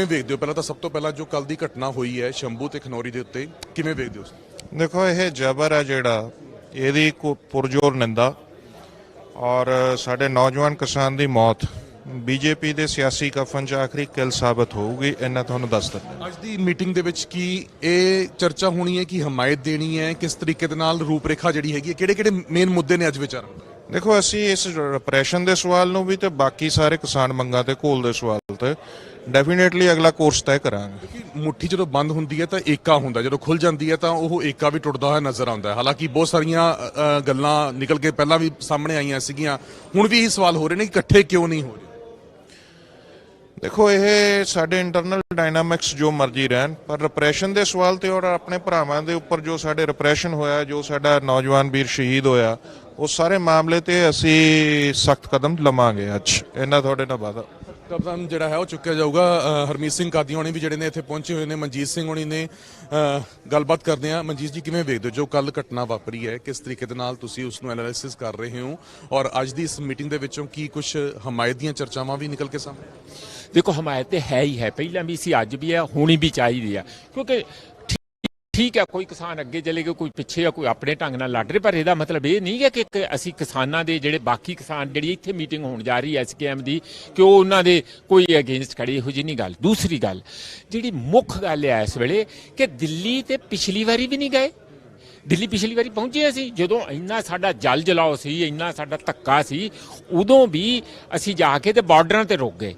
ਕਿਵੇਂ ਵੇਖਦੇ ਹੋ? ਪਹਿਲਾਂ ਤਾਂ ਸਭ ਤੋਂ ਪਹਿਲਾਂ ਜੋ ਕੱਲ ਦੀ ਘਟਨਾ ਹੋਈ ਹੈ ਸ਼ੰਭੂ ਤੇ ਖਨੌਰੀ ਦੇ ਉੱਤੇ ਕਿਵੇਂ ਵੇਖਦੇ ਹੋ ਦੇਖੋ ਇਹ ਜ਼ਬਰ ਹੈ ਜਿਹੜਾ ਇਹਦੀ ਕੋ ਪੁਰਜੋਰ ਨਿੰਦਾ ਔਰ ਸਾਡੇ ਨੌਜਵਾਨ ਕਿਸਾਨ ਦੀ ਮੌਤ। ਬੀਜੇਪੀ ਦੇ ਸਿਆਸੀ ਕਫਨ 'ਚ ਆਖਰੀ ਕਿਲ ਸਾਬਤ ਹੋਊਗੀ ਇਹਨਾਂ ਤੁਹਾਨੂੰ ਦੱਸ ਦਿੰਦਾ। ਅੱਜ ਦੀ ਮੀਟਿੰਗ ਦੇ ਵਿੱਚ ਕੀ ਇਹ ਚਰਚਾ ਹੋਣੀ ਹੈ ਕਿ ਹਮਾਇਤ ਦੇਣੀ ਹੈ ਕਿਸ ਤਰੀਕੇ ਦੇ ਨਾਲ ਰੂਪਰੇਖਾ ਜਿਹੜੀ ਹੈਗੀ ਕਿਹੜੇ ਕਿਹੜੇ ਮੇਨ ਮੁੱਦੇ ਨੇ ਅੱਜ ਵਿਚਾਰਨ ਦੇਖੋ ਅਸੀਂ ਇਸ ਰਿਪਰੈਸ਼ਨ ਦੇ ਸਵਾਲ ਨੂੰ ਵੀ ਤੇ ਬਾਕੀ ਸਾਰੇ ਕਿਸਾਨ ਮੰਗਾਂ ਤੇ ਘੋਲ ਦੇ ਸਵਾਲ ਤੇ ਡੈਫੀਨੇਟਲੀ ਅਗਲਾ ਕੋਰਸ ਤੈਅ ਕਰਾਂਗੇ। ਮੁੱਠੀ ਜਦੋਂ ਬੰਦ ਹੁੰਦੀ ਹੈ ਤਾਂ ਏਕਾ ਹੁੰਦਾ ਜਦੋਂ ਖੁੱਲ ਜਾਂਦੀ ਹੈ ਤਾਂ ਉਹ ਏਕਾ ਵੀ ਟੁੱਟਦਾ ਹੋਇਆ ਨਜ਼ਰ ਆਉਂਦਾ ਹੈ। ਹਾਲਾਂਕਿ ਬਹੁਤ ਸਾਰੀਆਂ ਅ, ਗੱਲਾਂ ਨਿਕਲ ਕੇ ਪਹਿਲਾਂ ਵੀ ਸਾਹਮਣੇ ਆਈਆਂ ਸੀਗੀਆਂ ਹੁਣ ਵੀ ਇਹ ਸਵਾਲ ਹੋ ਰਹੇ ਨੇ ਕਿ ਇਕੱਠੇ ਕਿਉਂ ਨਹੀਂ ਹੋ ਰਹੇ? ਦੇਖੋ ਇਹ ਸਾਡੇ ਇੰਟਰਨਲ ਡਾਇਨਾਮਿਕਸ ਜੋ ਮਰਜ਼ੀ ਰਹਿਣ ਪਰ ਰਿਪਰੈਸ਼ਨ ਦੇ ਸਵਾਲ ਤੇ ਔਰ ਆਪਣੇ ਭਰਾਵਾਂ ਦੇ ਉੱਪਰ ਜੋ ਸਾਡੇ ਰਿਪਰੈਸ਼ਨ ਹੋਇਆ ਜੋ ਸਾਡਾ ਨੌਜਵਾਨ ਵੀਰ ਸ਼ਹੀਦ ਹੋਇਆ ਉਹ ਸਾਰੇ ਮਾਮਲੇ ਤੇ ਅਸੀਂ ਸਖਤ ਕਦਮ ਲਵਾਂਗੇ ਅੱਜ। ਇਹਨਾਂ ਤੁਹਾਡੇ ਨਾਲ ਵਾਦਾ ਕਦਮ ਜਿਹੜਾ ਹੈ, ਉਹ ਚੁੱਕਿਆ ਜਾਊਗਾ ਹਰਮੀਤ ਸਿੰਘ ਕਾਦੀ ਹੋਣੀ ਵੀ ਜਿਹੜੇ ਨੇ ਇੱਥੇ ਪਹੁੰਚੇ ਹੋਏ ਨੇ, ਮਨਜੀਤ ਸਿੰਘ ਹੋਣੀ ਨੇ ਗੱਲਬਾਤ ਕਰਦੇ ਆ ਮਨਜੀਤ ਜੀ, ਕਿਵੇਂ ਵੇਖਦੇ ਹੋ ਜੋ ਕੱਲ ਘਟਨਾ ਵਾਪਰੀ ਹੈ? ਕਿਸ ਤਰੀਕੇ ਦੇ ਨਾਲ ਤੁਸੀਂ ਉਸ ਨੂੰ ਐਨਾਲਿਸਿਸ ਕਰ ਰਹੇ ਹੋ? ਔਰ ਅੱਜ ਦੀ ਇਸ ਮੀਟਿੰਗ ਦੇ ਵਿੱਚੋਂ ਕੀ ਕੁਝ ਹਮਾਇਤ ਦੀਆਂ ਚਰਚਾਵਾਂ ਵੀ ਨਿਕਲ ਕੇ ਸਾਹਮਣੇ? ਦੇਖੋ, ਹਮਾਇਤ ਤੇ ਹੈ ਹੀ ਹੈ। ਪਹਿਲਾਂ ਵੀ ਸੀ, ਅੱਜ ਵੀ ਹੈ, ਹੋਣੀ ਵੀ ਚਾਹੀਦੀ ਆ ਕਿਉਂਕਿ ਠੀਕ ਹੈ, ਕੋਈ ਕਿਸਾਨ ਅੱਗੇ ਚਲੇਗਾ, ਕੋਈ ਪਿੱਛੇ ਆ, ਕੋਈ ਆਪਣੇ ਢੰਗ ਨਾਲ ਲੜ ਰਿਹਾ, ਪਰ ਇਹਦਾ ਮਤਲਬ ਇਹ ਨਹੀਂ ਹੈ ਕਿ ਕਿ ਅਸੀਂ ਕਿਸਾਨਾਂ ਦੇ ਜਿਹੜੇ ਬਾਕੀ ਕਿਸਾਨ ਜਿਹੜੀ ਇੱਥੇ ਮੀਟਿੰਗ ਹੋਣ ਜਾ ਰਹੀ ਹੈ ਐਸਕੇਐਮ ਦੀ, ਕਿ ਉਹ ਉਹਨਾਂ ਦੇ ਕੋਈ ਅਗੇਂਸਟ ਖੜੀ, ਇਹੋ ਜਿਹੀ ਨਹੀਂ ਗੱਲ। ਦੂਸਰੀ ਗੱਲ, ਜਿਹੜੀ ਮੁੱਖ ਗੱਲ ਹੈ ਇਸ ਵੇਲੇ, ਕਿ ਦਿੱਲੀ ਤੇ ਪਿਛਲੀ ਵਾਰੀ ਵੀ ਨਹੀਂ ਗਏ। ਦਿੱਲੀ ਪਿਛਲੀ ਵਾਰੀ ਪਹੁੰਚੇ ਅਸੀਂ, ਜਦੋਂ ਇੰਨਾ ਸਾਡਾ ਜਲ ਜਲਾਓ ਸੀ, ਇੰਨਾ ਸਾਡਾ ਧੱਕਾ ਸੀ, ਉਦੋਂ ਵੀ ਅਸੀਂ ਜਾ ਕੇ ਤੇ ਬਾਰਡਰਾਂ ਤੇ ਰੁਕ ਗਏ।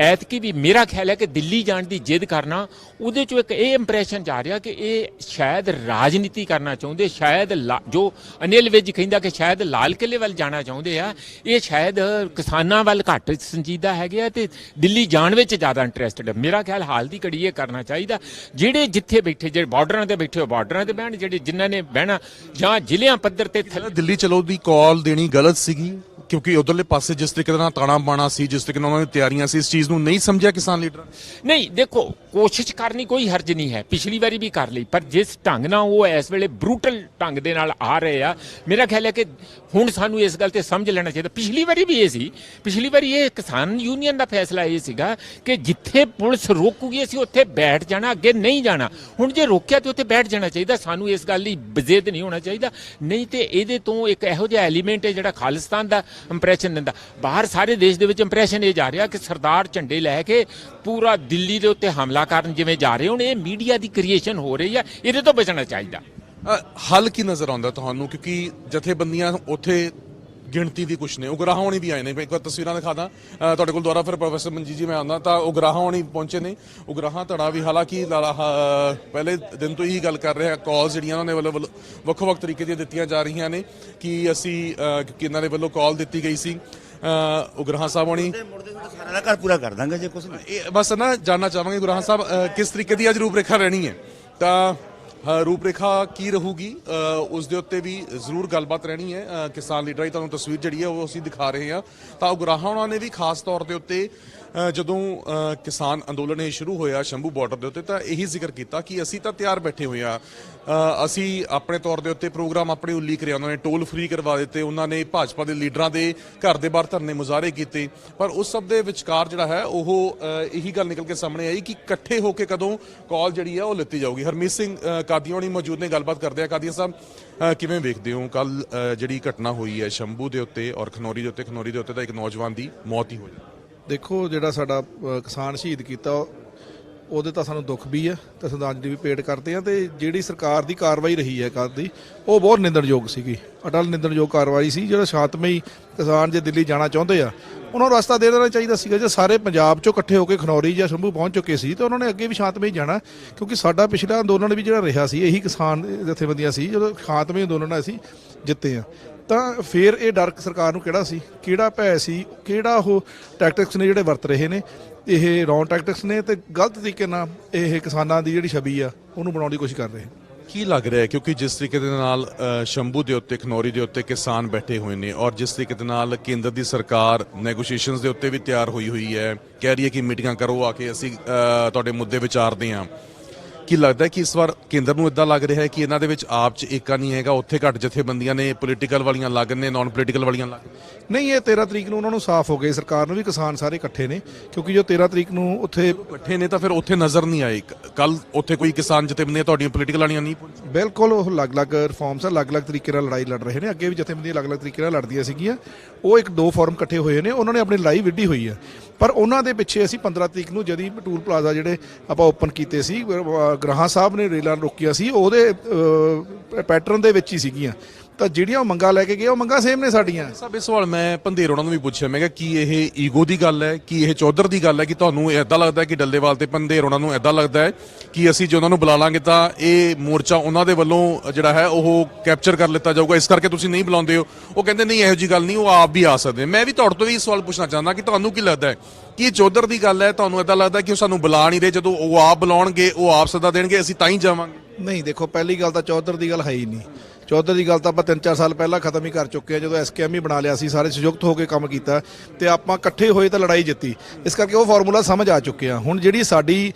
ਐਤਕੀ ਵੀ ਮੇਰਾ ਖਿਆਲ ਹੈ ਕਿ ਦਿੱਲੀ ਜਾਣ ਦੀ ਜਿੱਦ ਕਰਨਾ, ਉਹਦੇ ਚੋਂ ਇੱਕ ਇਹ ਇੰਪ੍ਰੈਸ਼ਨ ਜਾ ਰਿਹਾ ਕਿ ਇਹ ਸ਼ਾਇਦ ਰਾਜਨੀਤੀ ਕਰਨਾ ਚਾਹੁੰਦੇ, ਸ਼ਾਇਦ ਲਾ- ਜੋ ਅਨਿਲ ਵਿਜ ਕਹਿੰਦਾ ਕਿ ਸ਼ਾਇਦ ਲਾਲ ਕਿਲੇ ਵੱਲ ਜਾਣਾ ਚਾਹੁੰਦੇ ਆ, ਇਹ ਸ਼ਾਇਦ ਕਿਸਾਨਾਂ ਵੱਲ ਘੱਟ ਸੰਜੀਦਾ ਹੈਗੇ ਆ ਤੇ ਦਿੱਲੀ ਜਾਣ ਵਿੱਚ ਜ਼ਿਆਦਾ ਇੰਟਰਸਟਡ ਹੈ ਮੇਰਾ ਖਿਆਲ ਹਾਲ ਦੀ ਘੜੀ ਇਹ ਕਰਨਾ ਚਾਹੀਦਾ। ਜਿਹੜੇ ਜਿੱਥੇ ਬੈਠੇ, ਜਿਹੜੇ ਬਾਰਡਰਾਂ ਤੇ ਬੈਠੇ ਹੋ, ਬਾਰਡਰਾਂ ਤੇ ਬਹਿਣ, ਜਿਹੜੇ ਜਿਨ੍ਹਾਂ ਨੇ ਬਹਿਣਾ ਜਾਂ ਜ਼ਿਲ੍ਹਿਆਂ ਪੱਧਰ ਤੇ ਥੱਲੇ ਦਿੱਲੀ ਚਲੋ ਦੀ ਕਾਲ ਦੇਣੀ ਗਲਤ ਸੀਗੀ। ਕਿਉਂਕਿ ਉਧਰਲੇ ਪਾਸੇ ਜਿਸ ਤਰੀਕੇ ਨਾਲ ਤਾਣਾ ਬਾਣਾ ਸੀ, ਜਿਸ ਤਰੀਕੇ ਨਾਲ ਉਹਨਾਂ ਦੀ ਤਿਆਰੀਆਂ ਸੀ, ਇਸ ਚੀਜ਼ ਨੂੰ ਨਹੀਂ ਸਮਝਿਆ ਕਿਸਾਨ ਲੀਡਰਾਂ ਨਹੀਂ, ਦੇਖੋ, ਕੋਸ਼ਿਸ਼ ਕਰਨੀ ਕੋਈ ਹਰਜ ਨਹੀਂ ਹੈ। ਪਿਛਲੀ ਵਾਰੀ ਵੀ ਕਰ ਲਈ, ਪਰ ਜਿਸ ਢੰਗ ਨਾਲ ਉਹ ਇਸ ਵੇਲੇ ਬਰੂਟਲ ਢੰਗ ਦੇ ਨਾਲ ਆ ਰਹੇ ਆ, ਮੇਰਾ ਖਿਆਲ ਹੈ ਕਿ ਹੁਣ ਸਾਨੂੰ ਇਸ ਗੱਲ ਤੇ ਸਮਝ ਲੈਣਾ ਚਾਹੀਦਾ। ਪਿਛਲੀ ਵਾਰੀ ਵੀ ਇਹ ਸੀ, ਪਿਛਲੀ ਵਾਰੀ ਇਹ ਕਿਸਾਨ ਯੂਨੀਅਨ ਦਾ ਫੈਸਲਾ ਇਹ ਸੀਗਾ ਕਿ ਜਿੱਥੇ ਪੁਲਿਸ ਰੋਕੂਗੀ, ਅਸੀਂ ਉੱਥੇ ਬੈਠ ਜਾਣਾ, ਅੱਗੇ ਨਹੀਂ ਜਾਣਾ। ਹੁਣ ਜੇ ਰੋਕਿਆ ਤੇ ਉੱਥੇ ਬੈਠ ਜਾਣਾ ਚਾਹੀਦਾ, ਸਾਨੂੰ ਇਸ ਗੱਲ ਲਈ ਬਜ਼ੇਦ ਨਹੀਂ ਹੋਣਾ ਚਾਹੀਦਾ। ਨਹੀਂ ਤੇ ਇਹਦੇ ਤੋਂ ਇੱਕ ਇਹੋ ਜਿਹਾ ਐਲੀਮੈਂਟ ਹੈ ਜਿਹੜਾ ਖਾਲਿਸਤਾਨ ਦਾ ਇੰਪ੍ਰੈਸ਼ਨ ਦਿੰਦਾ। ਬਾਹਰ ਸਾਰੇ ਦੇਸ਼ ਦੇ ਵਿੱਚ ਇੰਪ੍ਰੈਸ਼ਨ ਇਹ ਜਾ ਰਿਹਾ ਕਿ ਸਰਦਾਰ ਝੰਡੇ ਲੈ ਕੇ ਪੂਰਾ ਦਿੱਲੀ ਦੇ ਉੱਤੇ ਹਮਲਾ ਕਰਨ ਜਿਵੇਂ ਜਾ ਰਹੇ ਹੁਣ, ਇਹ ਮੀਡੀਆ ਦੀ ਕ੍ਰੀਏਸ਼ਨ ਹੋ ਰਹੀ ਹੈ ਇਹਦੇ ਤੋਂ ਬਚਣਾ ਚਾਹੀਦਾ। ਹੱਲ ਕੀ ਨਜ਼ਰ ਆਉਂਦਾ ਤੁਹਾਨੂੰ? ਕਿਉਂਕਿ ਜਥੇਬੰਦੀਆਂ ਉੱਥੇ ਗਿਣਤੀ ਦੀ ਕੁਛ ਨੇ ਉਗਰਾਹਾਂ ਹੋਣੀ ਵੀ ਆਏ ਨੇ। ਮੈਂ ਇੱਕ ਵਾਰ ਤਸਵੀਰਾਂ ਦਿਖਾਦਾ ਤੁਹਾਡੇ ਕੋਲ ਦੁਆਰਾ ਫਿਰ ਪ੍ਰੋਫੈਸਰ ਮਨਜੀਤ ਜੀ ਮੈਂ ਆਉਂਦਾ ਤਾਂ ਉਗਰਾਹਾਂ ਹੋਣੀ ਪਹੁੰਚੇ ਨੇ। ਉਗਰਾਹਾਂ ਧੜਾ ਵੀ ਹਾਲਾਂਕਿ ਲਾਲਾ, ਪਹਿਲੇ ਦਿਨ ਤੋਂ ਹੀ ਗੱਲ ਕਰ ਰਹੇ ਆ ਕਾਲਸ ਜਿਹੜੀਆਂ ਉਹਨਾਂ ਨੇ ਵੱਲੋਂ ਵੱਲੋਂ ਵੱਖ-ਵੱਖ ਤਰੀਕੇ ਦੀਆਂ ਦਿੱਤੀਆਂ ਜਾ ਰਹੀਆਂ ਨੇ ਕਿ ਅਸੀਂ ਅ, ਕਿ ਇਹਨਾਂ ਦੇ ਵੱਲੋਂ ਕਾਲ ਦਿੱਤੀ ਗਈ ਸੀ। ਉਗਰਾਹਾਂ ਸਾਹਿਬ ਹੋਣੀ ਸਾਰਾ ਦਾ ਘਰ ਪੂਰਾ ਕਰ ਦਾਂਗੇ ਜੇ ਇਹ ਬਸ ਨਾ ਜਾਨਣਾ ਚਾਹਾਂਗੇ ਗੁਰਾਹਾਂ ਸਾਹਿਬ ਕਿਸ ਤਰੀਕੇ ਦੀ ਅੱਜ ਰੂਪਰੇਖਾ ਰਹਿਣੀ ਹੈ। ਤਾਂ ਰੂਪਰੇਖਾ ਕੀ ਰਹੂਗੀ? ਉਸ ਦੇ ਉੱਤੇ ਵੀ ਜ਼ਰੂਰ ਗੱਲਬਾਤ ਰਹਿਣੀ ਹੈ। ਕਿਸਾਨ ਲੀਡਰਾਂ ਦੀ ਤੁਹਾਨੂੰ ਤਸਵੀਰ ਜਿਹੜੀ ਹੈ ਉਹ ਅਸੀਂ ਦਿਖਾ ਰਹੇ ਹਾਂ। ਤਾਂ ਉਗਰਾਹਾਂ ਉਹਨਾਂ ਨੇ ਵੀ ਖਾਸ ਤੌਰ ਦੇ ਉੱਤੇ ਜਦੋਂ ਕਿਸਾਨ ਅੰਦੋਲਨ ਇਹ ਸ਼ੁਰੂ ਹੋਇਆ ਸ਼ੰਭੂ ਬਾਰਡਰ ਦੇ ਉੱਤੇ, ਤਾਂ ਇਹੀ ਜ਼ਿਕਰ ਕੀਤਾ ਕਿ ਅਸੀਂ ਤਾਂ ਤਿਆਰ ਬੈਠੇ ਹੋਏ ਆ ਅਸੀਂ ਆਪਣੇ ਤੌਰ ਦੇ ਉੱਤੇ ਪ੍ਰੋਗਰਾਮ ਆਪਣੇ ਉੱਲੀ ਕਰਿਆ, ਉਹਨਾਂ ਨੇ ਟੋਲ ਫ੍ਰੀ ਕਰਵਾ ਦਿੱਤੇ, ਉਹਨਾਂ ਨੇ ਭਾਜਪਾ ਦੇ ਲੀਡਰਾਂ ਦੇ ਘਰ ਦੇ ਬਾਹਰ ਧਰਨੇ ਮੁਜ਼ਾਹਰੇ ਕੀਤੇ। ਪਰ ਉਸ ਸਭ ਦੇ ਵਿਚਕਾਰ ਜਿਹੜਾ ਹੈ, ਉਹ ਇਹੀ ਗੱਲ ਨਿਕਲ ਕੇ ਸਾਹਮਣੇ ਆਈ ਕਿ ਇਕੱਠੇ ਹੋ ਕੇ ਕਦੋਂ ਕਾਲ ਜਿਹੜੀ ਹੈ, ਉਹ ਲਿੱਤੀ ਜਾਊਗੀ। ਹਰਮੀਤ ਸਿੰਘ ਕਾਦੀਆਂ ਕਾਦੀਆਣੀ ਮੌਜੂਦ ਨੇ, ਗੱਲਬਾਤ ਕਰਦੇ ਆ। ਕਾਦੀਆਂ ਸਾਹਿਬ ਕਿਵੇਂ ਵੇਖਦੇ ਹੋ? ਕੱਲ ਜਿਹੜੀ ਘਟਨਾ ਹੋਈ ਹੈ ਸ਼ੰਭੂ ਦੇ ਉੱਤੇ ਔਰ ਖਨੌਰੀ ਦੇ ਉੱਤੇ, ਖਨੌਰੀ ਦੇ ਉੱਤੇ ਤਾਂ ਇੱਕ ਨੌਜਵਾਨ ਦੀ ਮੌਤ ਹੀ ਹੋਈ। ਦੇਖੋ ਜਿਹੜਾ ਸਾਡਾ ਕਿਸਾਨ ਸ਼ਹੀਦ ਕੀਤਾ, ਉਹਦੇ ਤਾਂ ਸਾਨੂੰ ਦੁੱਖ ਵੀ ਹੈ ਤੇ ਸ਼ਰਧਾਂਜਲੀ ਵੀ ਪੇਡ ਕਰਦੇ ਆ ਤੇ ਜਿਹੜੀ ਸਰਕਾਰ ਦੀ ਕਾਰਵਾਈ ਰਹੀ ਹੈ ਕੱਲ੍ਹ ਦੀ, ਉਹ ਬਹੁਤ ਨਿੰਦਣਯੋਗ ਸੀਗੀ। ਅਟਲ ਨਿੰਦਣਯੋਗ ਕਾਰਵਾਈ ਸੀ, ਜਿਹੜਾ ਸ਼ਾਂਤਮਈ ਕਿਸਾਨ ਜੇ ਦਿੱਲੀ ਜਾਣਾ ਚਾਹੁੰਦੇ ਆ, ਉਹਨਾਂ ਨੂੰ ਰਸਤਾ ਦੇ ਦੇਣਾ ਚਾਹੀਦਾ ਸੀਗਾ। ਜੇ ਸਾਰੇ ਪੰਜਾਬ ਚੋਂ ਇਕੱਠੇ ਹੋ ਕੇ ਖਨੌਰੀ ਜਾਂ ਸ਼ੰਭੂ ਪਹੁੰਚ ਚੁੱਕੇ ਸੀ, ਤਾਂ ਉਹਨਾਂ ਨੇ ਅੱਗੇ ਵੀ ਸ਼ਾਂਤਮਈ ਜਾਣਾ, ਕਿਉਂਕਿ ਸਾਡਾ ਪਿਛਲਾ ਅੰਦੋਲਨ ਵੀ ਜਿਹੜਾ ਰਿਹਾ ਸੀ, ਇਹੀ ਕਿਸਾਨ ਜਥੇਬੰਦੀਆਂ ਸੀ, ਜਦੋਂ ਸ਼ਾਂਤਮਈ ਅੰਦੋਲਨ ਅਸੀਂ ਜਿੱਤੇ ਆ। ਤਾਂ ਫਿਰ ਇਹ ਡਰ ਸਰਕਾਰ ਨੂੰ ਕਿਹੜਾ ਸੀ? ਕਿਹੜਾ ਭੈ ਸੀ? ਕਿਹੜਾ ਉਹ ਟੈਕਟਿਕਸ ਨੇ ਜਿਹੜੇ ਵਰਤ ਰਹੇ ਨੇ? ਇਹ ਰੌਂਗ ਟੈਕਟਿਕਸ ਨੇ ਤੇ ਗਲਤ ਤਰੀਕੇ ਨਾਲ ਇਹ ਕਿਸਾਨਾਂ ਦੀ ਜਿਹੜੀ ਛਵੀ ਆ, ਉਹਨੂੰ ਬਣਾਉਣ ਦੀ ਕੋਸ਼ਿਸ਼ ਕਰ ਰਹੇ ਕੀ ਲੱਗ ਰਿਹਾ ਹੈ? ਕਿਉਂਕਿ ਜਿਸ ਤਰੀਕੇ ਦੇ ਨਾਲ ਸ਼ੰਭੂ ਦੇ ਉੱਤੇ, ਖਨੌਰੀ ਦੇ ਉੱਤੇ ਕਿਸਾਨ ਬੈਠੇ ਹੋਏ ਨੇ ਔਰ ਜਿਸ ਤਰੀਕੇ ਦੇ ਨਾਲ ਕੇਂਦਰ ਦੀ ਸਰਕਾਰ ਨੈਗੋਸ਼ੀਏਸ਼ਨਸ ਦੇ ਉੱਤੇ ਵੀ ਤਿਆਰ ਹੋਈ ਹੋਈ ਹੈ, ਕਹਿ ਰਹੀ ਹੈ ਕਿ ਮੀਟਿੰਗਾਂ ਕਰੋ ਆ ਕੇ ਅਸੀਂ ਤੁਹਾਡੇ ਮੁੱਦੇ ਵਿਚਾਰਦੇ ਹਾਂ। ਕੀ ਲੱਗਦਾ ਕਿ ਇਸ ਵਾਰ ਕੇਂਦਰ ਨੂੰ ਇਦਾਂ ਲੱਗ ਰਿਹਾ ਹੈ ਕਿ ਇਹਨਾਂ ਦੇ ਵਿੱਚ ਆਪ ਚ ਏਕਾ ਨਹੀਂ ਹੈਗਾ ਉੱਥੇ ਘੱਟ ਜਥੇਬੰਦੀਆਂ ਨੇ ਪੋਲੀਟੀਕਲ ਵਾਲੀਆਂ ਲੱਗ ਨੇ ਨਾਨ ਪੋਲੀਟੀਕਲ ਵਾਲੀਆਂ ਲੱਗ ਨਹੀਂ ਇਹ 13 ਤਰੀਕ ਨੂੰ ਉਹਨਾਂ ਨੂੰ ਸਾਫ਼ ਹੋ ਗਏ ਸਰਕਾਰ ਨੂੰ ਵੀ ਕਿਸਾਨ ਸਾਰੇ ਇਕੱਠੇ ਨੇ ਕਿਉਂਕਿ ਜੋ 13 ਤਰੀਕ ਨੂੰ ਉੱਥੇ ਇਕੱਠੇ ਨੇ ਤਾਂ ਫਿਰ ਉੱਥੇ ਨਜ਼ਰ ਨਹੀਂ ਆਏ। ਕੱਲ ਉੱਥੇ ਕੋਈ ਕਿਸਾਨ ਜਥੇਬੰਦੀਆਂ ਤੁਹਾਡੀਆਂ ਪੋਲੀਟੀਕਲ ਵਾਲੀਆਂ ਨਹੀਂ ਬਿਲਕੁਲ ਉਹ ਅਲੱਗ-ਅਲੱਗ ਰਿਫਾਰਮਸ ਅਲੱਗ-ਅਲੱਗ ਤਰੀਕੇ ਨਾਲ ਲੜਾਈ ਲੜ ਰਹੇ ਨੇ ਅੱਗੇ ਵੀ ਜਥੇਬੰਦੀਆਂ ਅਲੱਗ-ਅਲੱਗ ਤਰੀਕੇ ਨਾਲ ਲੜਦੀਆਂ ਸੀਗੀਆਂ। ਉਹ ਇੱਕ ਦੋ ਫੋਰਮ ਇਕੱਠੇ ਹੋਏ ਨੇ ਉਹਨਾਂ ਨੇ ਆਪਣੀ ਲੜਾਈ ਵਿੱਢੀ ਹੋਈ ਹੈ। ਪਰ ਉਹਨਾਂ ਦੇ ਪਿੱਛੇ ਅਸੀਂ 15 ਤਰੀਕ ਨੂੰ ਜਦੀ ਟੂਲ ਪਲਾਜ਼ਾ ਜਿਹੜੇ ਆਪਾਂ ਓਪਨ ਕੀਤੇ ਸੀ ਗ੍ਰਾਹਾਂ ਸਾਹਿਬ ਨੇ ਰੇਲਾਂ ਰੋਕੀਆਂ ਸੀ ਉਹਦੇ ਪੈਟਰਨ ਦੇ ਵਿੱਚ ਹੀ ਸੀਗੀਆਂ। ਤਾਂ ਜਿਹੜੀਆਂ ਉਹ ਮੰਗਾਂ ਲੈ ਕੇ ਗਏ ਉਹ ਮੰਗਾਂ ਸੇਮ ਨੇ ਸਾਡੀਆਂ। ਸਭ ਇਹ ਸਵਾਲ ਮੈਂ ਪੰਧੇਰ ਉਹਨਾਂ ਨੂੰ ਵੀ ਪੁੱਛਿਆ ਮੈਂ ਕਿਹਾ ਕੀ ਇਹ ਈਗੋ ਦੀ ਗੱਲ ਹੈ ਕੀ ਇਹ ਚੌਧਰ ਦੀ ਗੱਲ ਹੈ ਕਿ ਤੁਹਾਨੂੰ ਐਦਾਂ ਲੱਗਦਾ ਹੈ ਕਿ ਡੱਲੇਵਾਲ ਤੇ ਪੰਧੇਰ ਉਹਨਾਂ ਨੂੰ ਐਦਾਂ ਲੱਗਦਾ ਹੈ ਕਿ ਅਸੀਂ ਜੇ ਉਹਨਾਂ ਨੂੰ ਬੁਲਾ ਲਾਂਗੇ ਤਾਂ ਇਹ ਮੋਰਚਾ ਉਹਨਾਂ ਦੇ ਵੱਲੋਂ ਜਿਹੜਾ ਹੈ ਉਹ ਕੈਪਚਰ ਕਰ ਲਿੱਤਾ ਜਾਊਗਾ ਇਸ ਕਰਕੇ ਤੁਸੀਂ ਨਹੀਂ ਬੁਲਾਉਂਦੇ ਹੋ। ਉਹ ਕਹਿੰਦੇ ਨਹੀਂ ਇਹੋ ਜੀ ਗੱਲ ਨਹੀਂ ਉਹ ਆਪ ਵੀ ਆ ਸਕਦੇ ਮੈਂ ਵੀ ਤੁਹਾਡੇ ਤੋਂ ਵੀ ਇਹ ਸਵਾਲ ਪੁੱਛਣਾ ਚਾਹੁੰਦਾ ਕਿ ਤੁਹਾਨੂੰ ਕੀ ਲੱਗਦਾ ਹੈ ਕਿ ਇਹ ਚੌਧਰ ਦੀ ਗੱਲ ਹੈ ਤੁਹਾਨੂੰ ਐਦਾਂ ਲੱਗਦਾ ਕਿ ਉਹ ਸਾਨੂੰ ਬੁਲਾ ਨਹੀਂ ਰਹੇ ਜਦੋਂ ਉਹ ਆਪ ਬੁਲਾਉਣਗੇ ਉਹ ਆਪ ਸੱਦਾ ਦੇਣਗੇ ਅਸੀਂ ਤਾਂ ਹੀ ਜਾਵਾਂਗੇ? ਨਹੀਂ ਦੇਖੋ ਪਹਿਲੀ ਗੱਲ ਤਾਂ ਚੌਧਰ ਦੀ ਗੱਲ ਹੈ ਹੀ ਨਹੀਂ। ਚੌਧਰ ਦੀ ਗੱਲ ਤਾਂ ਆਪਾਂ 3-4 ਸਾਲ ਪਹਿਲਾਂ ਖਤਮ ਹੀ ਕਰ ਚੁੱਕੇ ਆ ਜਦੋਂ ਐਸਕੇਐਮ ਹੀ ਬਣਾ ਲਿਆ ਸੀ, ਸਾਰੇ ਸੰਯੁਕਤ ਹੋ ਕੇ ਕੰਮ ਕੀਤਾ ਤੇ ਆਪਾਂ ਇਕੱਠੇ ਹੋਏ ਤਾਂ ਲੜਾਈ ਜਿੱਤੀ। ਇਸ ਕਰਕੇ ਉਹ ਫਾਰਮੂਲਾ ਸਮਝ ਆ ਚੁੱਕੇ ਆ ਹੁਣ ਜਿਹੜੀ ਸਾਡੀ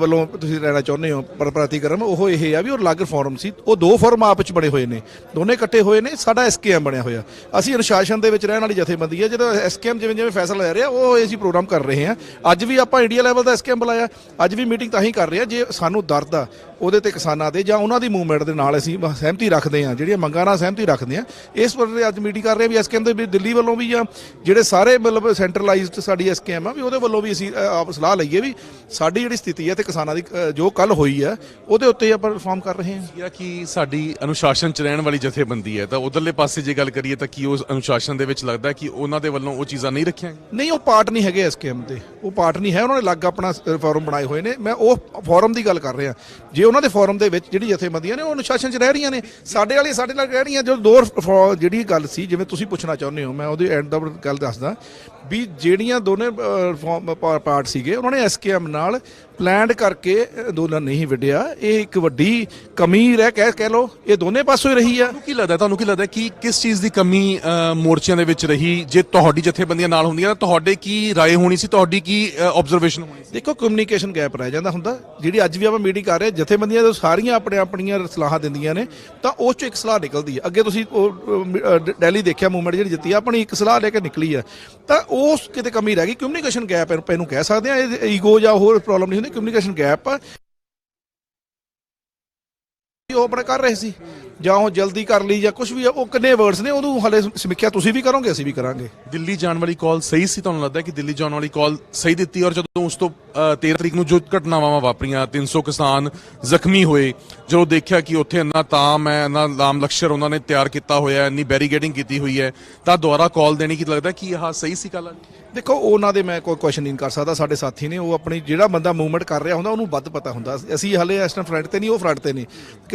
ਵੱਲੋਂ ਤੁਸੀਂ ਲੈਣਾ ਚਾਹੁੰਦੇ ਹੋ ਪ੍ਰਤੀਕਰਮ, ਉਹ ਇਹ ਆ ਵੀ ਉਹ ਅਲੱਗ ਫਾਰਮ ਸੀ। ਉਹ ਦੋ ਫਾਰਮ ਆਪਸ ਵਿੱਚ ਬਣੇ ਹੋਏ ਨੇ। ਦੋਨੇ ਇਕੱਠੇ ਹੋਏ ਨੇ, ਸਾਡਾ ਐਸਕੇਐਮ ਬਣਿਆ ਹੋਇਆ। ਅਸੀਂ ਅਨੁਸ਼ਾਸਨ ਦੇ ਵਿੱਚ ਰਹਿਣ ਵਾਲੀ ਜਥੇਬੰਦੀ ਹੈ ਜਦੋਂ ਐਸਕੇਐਮ ਜਿਵੇਂ ਜਿਵੇਂ ਫੈਸਲਾ ਲੈ ਰਿਹਾ, ਉਹ ਅਸੀਂ ਪ੍ਰੋਗਰਾਮ ਕਰ ਰਹੇ ਹਾਂ। ਅੱਜ ਵੀ ਆਪਾਂ ਇੰਡੀਆ ਲੈਵਲ ਦਾ ਐਸਕੇਐਮ ਬੁਲਾਇਆ। ਅੱਜ ਵੀ ਮੀਟਿੰਗ ਤਾਂ ਹੀ ਕਰ ਰਹੇ ਹਾਂ, ਜੇ ਸਾਨੂੰ ਦਰਦ ਆ ਉਹਦੇ ਤੇ ਕਿਸਾਨਾਂ ਦੇ ਜਾਂ ਉਹਨਾਂ ਦੀ ਮੂਵਮੈਂਟ ਦੇ ਨਾਲ ਅਸੀਂ ਸਹਿਮਤੀ ਰੱਖਦੇ ਹਾਂ ਜਿਹੜੀਆਂ ਮੰਗਾਂ ਨਾਲ ਸਹਿਮਤੀ ਰੱਖਦੇ ਹਾਂ। ਇਸ ਬਾਰੇ ਅੱਜ ਮੀਟਿੰਗ ਕਰ ਰਹੇ ਵੀ ਐਸਕੇਐਮ ਦੇ ਵੀ ਦਿੱਲੀ ਵੱਲੋਂ ਵੀ ਜਾਂ ਜਿਹੜੇ ਸਾਰੇ ਮਤਲਬ ਸੈਂਟਰਲਾਈਜ਼ਡ ਸਾਡੀ ਐਸਕੇਐਮ ਆ ਵੀ ਉਹਦੇ ਵੱਲੋਂ ਵੀ ਅਸੀਂ ਆਪ ਸਲਾਹ ਲਈਏ ਵੀ ਸਾਡੀ ਜਿਹੜੀ ਸਥਿਤੀ ਹੈ ਤੇ ਕਿਸਾਨਾਂ ਦੀ ਜੋ ਕੱਲ ਹੋਈ ਹੈ ਉਹਦੇ ਉੱਤੇ ਆਪਾਂ ਰਿਫਾਰਮ ਕਰ ਰਹੇ ਹਾਂ। ਜਾਂ ਕਿ ਸਾਡੀ ਅਨੁਸ਼ਾਸਨ ਚ ਰਹਿਣ ਵਾਲੀ ਜਥੇਬੰਦੀ ਹੈ ਤਾਂ ਉਧਰਲੇ ਪਾਸੇ ਜੇ ਗੱਲ ਕਰੀਏ ਤਾਂ ਕੀ ਉਸ ਅਨੁਸ਼ਾਸਨ ਦੇ ਵਿੱਚ ਲੱਗਦਾ ਕਿ ਉਹਨਾਂ ਦੇ ਵੱਲੋਂ ਉਹ ਚੀਜ਼ਾਂ ਨਹੀਂ ਰੱਖੀਆਂ? ਨਹੀਂ ਉਹ ਪਾਰਟ ਨਹੀਂ ਹੈਗੇ ਐਸਕੇਐਮ ਦੇ। ਉਹ ਪਾਰਟ ਨਹੀਂ ਹੈ ਉਹਨਾਂ ਨੇ ਅਲੱਗ ਆਪਣਾ ਫੋਰਮ ਬਣਾਏ ਹੋਏ ਨੇ। ਮੈਂ ਉਹ ਫੋਰਮ ਦੀ ਗੱਲ ਕਰ ਰਿਹਾ। ਜੇ ਉਹਨਾਂ ਦੇ ਫੋਰਮ ਦੇ ਵਿੱਚ ਜਿਹੜੀ ਜਥੇਬੰਦੀਆਂ ਨੇ ਉਹ ਅਨੁਸ਼ਾਸਨ 'ਚ ਰਹਿ ਰਹੀਆਂ ਨੇ। ਸਾਡੇ ਸਾਡੇ ਵਾਲੀ ਸਾਡੇ ਨਾਲ ਰਹਿ ਰਹੀਆਂ ਜੋ ਦੋ ਫੋ- ਜਿਹੜੀ ਗੱਲ ਸੀ, ਜਿਵੇਂ ਤੁਸੀਂ ਪੁੱਛਣਾ ਚਾਹੁੰਦੇ ਹੋ, ਮੈਂ ਉਹਦੇ ਐਂਡ ਦਾ ਗੱਲ ਦੱਸਦਾ। ਵੀ ਜਿਹੜੀਆਂ ਦੋਨੇ ਪਾਰਟ ਸੀਗੇ ਉਹਨਾਂ ਨੇ ਐਸਕੇਐਮ ਨਾਲ ਪਲਾਨਡ ਕਰਕੇ ਅੰਦੋਲਨ ਨਹੀਂ ਵਿੱਢਿਆ ਇਹ ਇੱਕ ਵੱਡੀ ਕਮੀ ਰਹਿ ਕਹਿ ਕਹਿ ਲਓ ਇਹ ਦੋਨੇ ਪਾਸੋਂ ਹੀ ਰਹੀ ਆ ਤੁਹਾਨੂੰ ਕੀ ਲੱਗਦਾ ਤੁਹਾਨੂੰ ਕੀ ਲੱਗਦਾ ਕਿ ਕਿਸ ਚੀਜ਼ ਦੀ ਕਮੀ ਅ, ਮੋਰਚਿਆਂ ਦੇ ਵਿੱਚ ਰਹੀ ਜੇ ਤੁਹਾਡੀ ਜਥੇਬੰਦੀਆਂ ਨਾਲ ਹੁੰਦੀਆਂ ਤਾਂ ਤੁਹਾਡੇ ਕੀ رائے ਹੋਣੀ ਸੀ ਤੁਹਾਡੀ ਕੀ ਆਬਜ਼ਰਵੇਸ਼ਨ ਹੋਣੀ ਸੀ ਦੇਖੋ ਕਮਿਊਨੀਕੇਸ਼ਨ ਗੈਪ ਰਹਿ ਜਾਂਦਾ ਹੁੰਦਾ ਜਿਹੜੀ ਅੱਜ ਵੀ ਆਪਾਂ ਮੀਟਿੰਗ ਕਰ ਰਹੇ ਹਾਂ, ਜਥੇਬੰਦੀਆਂ ਜੋ ਸਾਰੀਆਂ ਆਪਣੇ ਆਪਣੀਆਂ ਸਲਾਹਾਂ ਦਿੰਦੀਆਂ ਨੇ ਤਾਂ ਉਸ ਚੋਂ ਇੱਕ ਸਲਾਹ ਨਿਕਲਦੀ ਹੈ ਅੱਗੇ ਤੁਸੀਂ ਉਹ, ਅਹ, ਡ- ਦਿੱਲੀ ਦੇਖਿਆ ਮੂਵਮੈਂਟ ਜਿਹੜੀ ਜਿੱਤੀ ਆ, ਆਪਣੀ ਇੱਕ ਸਲਾਹ ਲੈ ਕੇ ਨਿਕਲੀ ਆ ਤਾਂ ਉਸ ਕਿਤੇ ਕਮੀ ਰਹਿ ਗਈ। ਕਮਿਊਨੀਕੇਸ਼ਨ ਗੈਪ ਇਹਨੂੰ ਕਹਿ ਸਕਦੇ ਆ ਇਹ ਈਗੋ ਜਾਂ ਹੋਰ ਪ੍ਰੋਬਲਮ ਨਹੀਂ ਹੁੰਦੀ। ਕਮਿਊਨੀਕੇਸ਼ਨ ਗੈਪ ਉਹ ਆਪਣਾ ਕਰ ਰਹੇ ਸੀ ਜਾਂ ਉਹ ਜਲਦੀ ਕਰ ਲਈ ਜਾਂ ਕੁਝ ਵੀ ਆ, ਉਹ ਕਿੰਨੇ ਵਰਡਸ ਨੇ ਉਹਨੂੰ ਹਲੇ ਸਮੀਖਿਆ ਤੁਸੀਂ ਵੀ ਕਰੋਗੇ ਅਸੀਂ ਵੀ ਕਰਾਂਗੇ। ਦਿੱਲੀ ਜਾਣ ਵਾਲੀ ਕਾਲ ਸਹੀ ਸੀ ਤੁਹਾਨੂੰ ਲੱਗਦਾ ਕਿ ਦਿੱਲੀ ਜਾਣ ਵਾਲੀ ਕਾਲ ਸਹੀ ਦਿੱਤੀ ਔਰ ਜਦੋਂ ਉਸ ਤੋਂ ਅ, 13 ਤਰੀਕ ਨੂੰ ਜੋ ਘਟਨਾਵਾਂ ਵਾਪਰੀਆਂ 300 ਕਿਸਾਨ ਜ਼ਖਮੀ ਹੋਏ ਜਦੋਂ ਦੇਖਿਆ ਕਿ ਉੱਥੇ ਇੰਨਾ ਤਾਮ ਹੈ ਇੰਨਾ ਲਾਮ ਲਕਸ਼ਰ ਉਹਨਾਂ ਨੇ ਤਿਆਰ ਕੀਤਾ ਹੋਇਆ ਹੈ ਇੰਨੀ ਬੈਰੀਗੇਡਿੰਗ ਕੀਤੀ ਹੋਈ ਹੈ ਤਾਂ ਦੁਬਾਰਾ ਕਾਲ ਦੇਣੀ ਕੀ ਲੱਗਦਾ ਕਿ ਇਹ ਸਹੀ ਸੀ ਕੱਲ ਦੇਖੋ ਉਹਨਾਂ ਦੇ ਮੈਂ ਕੋਈ ਕੁਐਸਚਨ ਨਹੀਂ ਕਰ ਸਕਦਾ ਸਾਡੇ ਸਾਥੀ ਨੇ ਉਹ ਆਪਣੀ ਜਿਹੜਾ ਬੰਦਾ ਮੂਵਮੈਂਟ ਕਰ ਰਿਹਾ ਹੁੰਦਾ ਉਹਨੂੰ ਵੱਧ ਪਤਾ ਹੁੰਦਾ। ਅਸੀਂ ਹਲੇ ਇਸ ਟਾਈਮ ਫਰੰਟ ਤੇ ਨਹੀਂ ਉਹ ਫਰੰਟ ਤੇ ਨੇ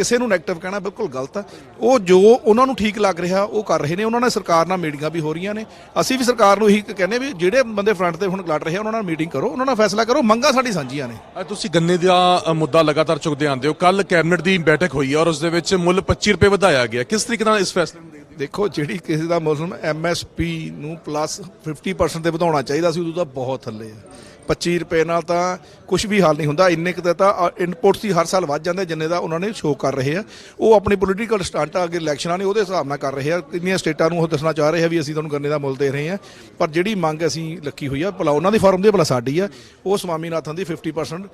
ਕਿਸੇ ਨੂੰ ਨੈਗੇਟਿਵ ਕਹਿਣਾ ਬਿਲਕੁਲ ਗਲਤ ਆ। ਉਹ ਜੋ ਉਹਨਾਂ ਨੂੰ ਠੀਕ ਲੱਗ ਰਿਹਾ ਉਹ ਕਰ ਰਹੇ ਨੇ। ਉਹਨਾਂ ਨਾਲ ਸਰਕਾਰ ਨਾਲ ਮੀਟਿੰਗਾਂ ਵੀ ਹੋ ਰਹੀਆਂ ਨੇ। ਅਸੀਂ ਵੀ ਸਰਕਾਰ ਨੂੰ ਇਹੀ ਕਹਿੰਦੇ ਵੀ ਜਿਹੜੇ ਬੰਦੇ ਫਰੰਟ ਤੇ ਹੁਣ ਲੜ ਰਹੇ ਆ ਉਹਨਾਂ ਨਾਲ ਮੀਟਿੰਗ ਕਰੋ। ਉਹਨਾਂ ਨਾਲ ਫੈਸਲਾ ਕਰੋ। ਮੰਗਾਂ ਸਾਡੀ ਸਾਂਝੀਆਂ ਨੇ। ਅੱਜ ਤੁਸੀਂ ਗੰਨੇ ਦਾ ਮੁੱਦਾ ਲਗਾਤਾਰ ਚੁੱਕਦੇ ਆਂਦੇ ਹੋ। ਕੱਲ ਕੈਬਨਿਟ ਦੀ ਬੈਠਕ ਹੋਈ ਹੈ ਔਰ ਉਸ ਦੇ ਵਿੱਚ ਮੁੱਲ 25 ਰੁਪਏ ਵਧਾਇਆ ਗਿਆ। ਕਿਸ ਤਰੀਕੇ ਨਾਲ ਇਸ ਫੈਸਲੇ ਨੂੰ? ਦੇਖੋ ਜਿਹੜੀ ਕਿਸੇ ਦਾ ਮੁਸਲਮ ਐਮਐਸਪੀ ਨੂੰ ਪਲੱਸ 50% ਤੇ ਵਧਾਉਣਾ ਚਾਹੀਦਾ ਸੀ ਉਦੋਂ ਤਾਂ ਬਹੁਤ ਥੱਲੇ ਆ। 25 ਰੁਪਏ ਨਾਲ ਤਾਂ ਕੁਝ ਵੀ ਹਾਲ ਨਹੀਂ ਹੁੰਦਾ। ਇੰਨੇ ਕੁ ਤਾਂ ਇਨਪੁਟਸ ਹੀ ਹਰ ਸਾਲ ਵੱਧ ਜਾਂਦੇ ਜਿੰਨੇ ਦਾ ਉਹਨਾਂ ਨੇ ਸ਼ੋਅ ਕਰ ਰਹੇ ਆ। ਉਹ ਆਪਣੀ ਪੋਲੀਟੀਕਲ ਸਟੰਟ ਅੱਗੇ ਇਲੈਕਸ਼ਨਾਂ ਨੇ ਉਹਦੇ ਹਿਸਾਬ ਨਾਲ ਕਰ ਰਹੇ ਆ। ਇੰਨੀਆਂ ਸਟੇਟਾਂ ਨੂੰ ਉਹ ਦੱਸਣਾ ਚਾਹ ਰਹੇ ਆ ਵੀ ਅਸੀਂ ਤੁਹਾਨੂੰ ਗੰਨੇ ਦਾ ਮੁੱਲ ਦੇ ਰਹੇ ਆ। ਪਰ ਜਿਹੜੀ ਮੰਗ ਅਸੀਂ ਲੱਕੀ ਹੋਈ ਆ, ਭਲਾ ਉਹਨਾਂ ਦੀ ਫਾਰਮ ਦੀ ਭਲਾ ਸਾਡੀ ਆ, ਉਹ ਸਵਾਮੀਨਾਥਨ ਦੀ 50%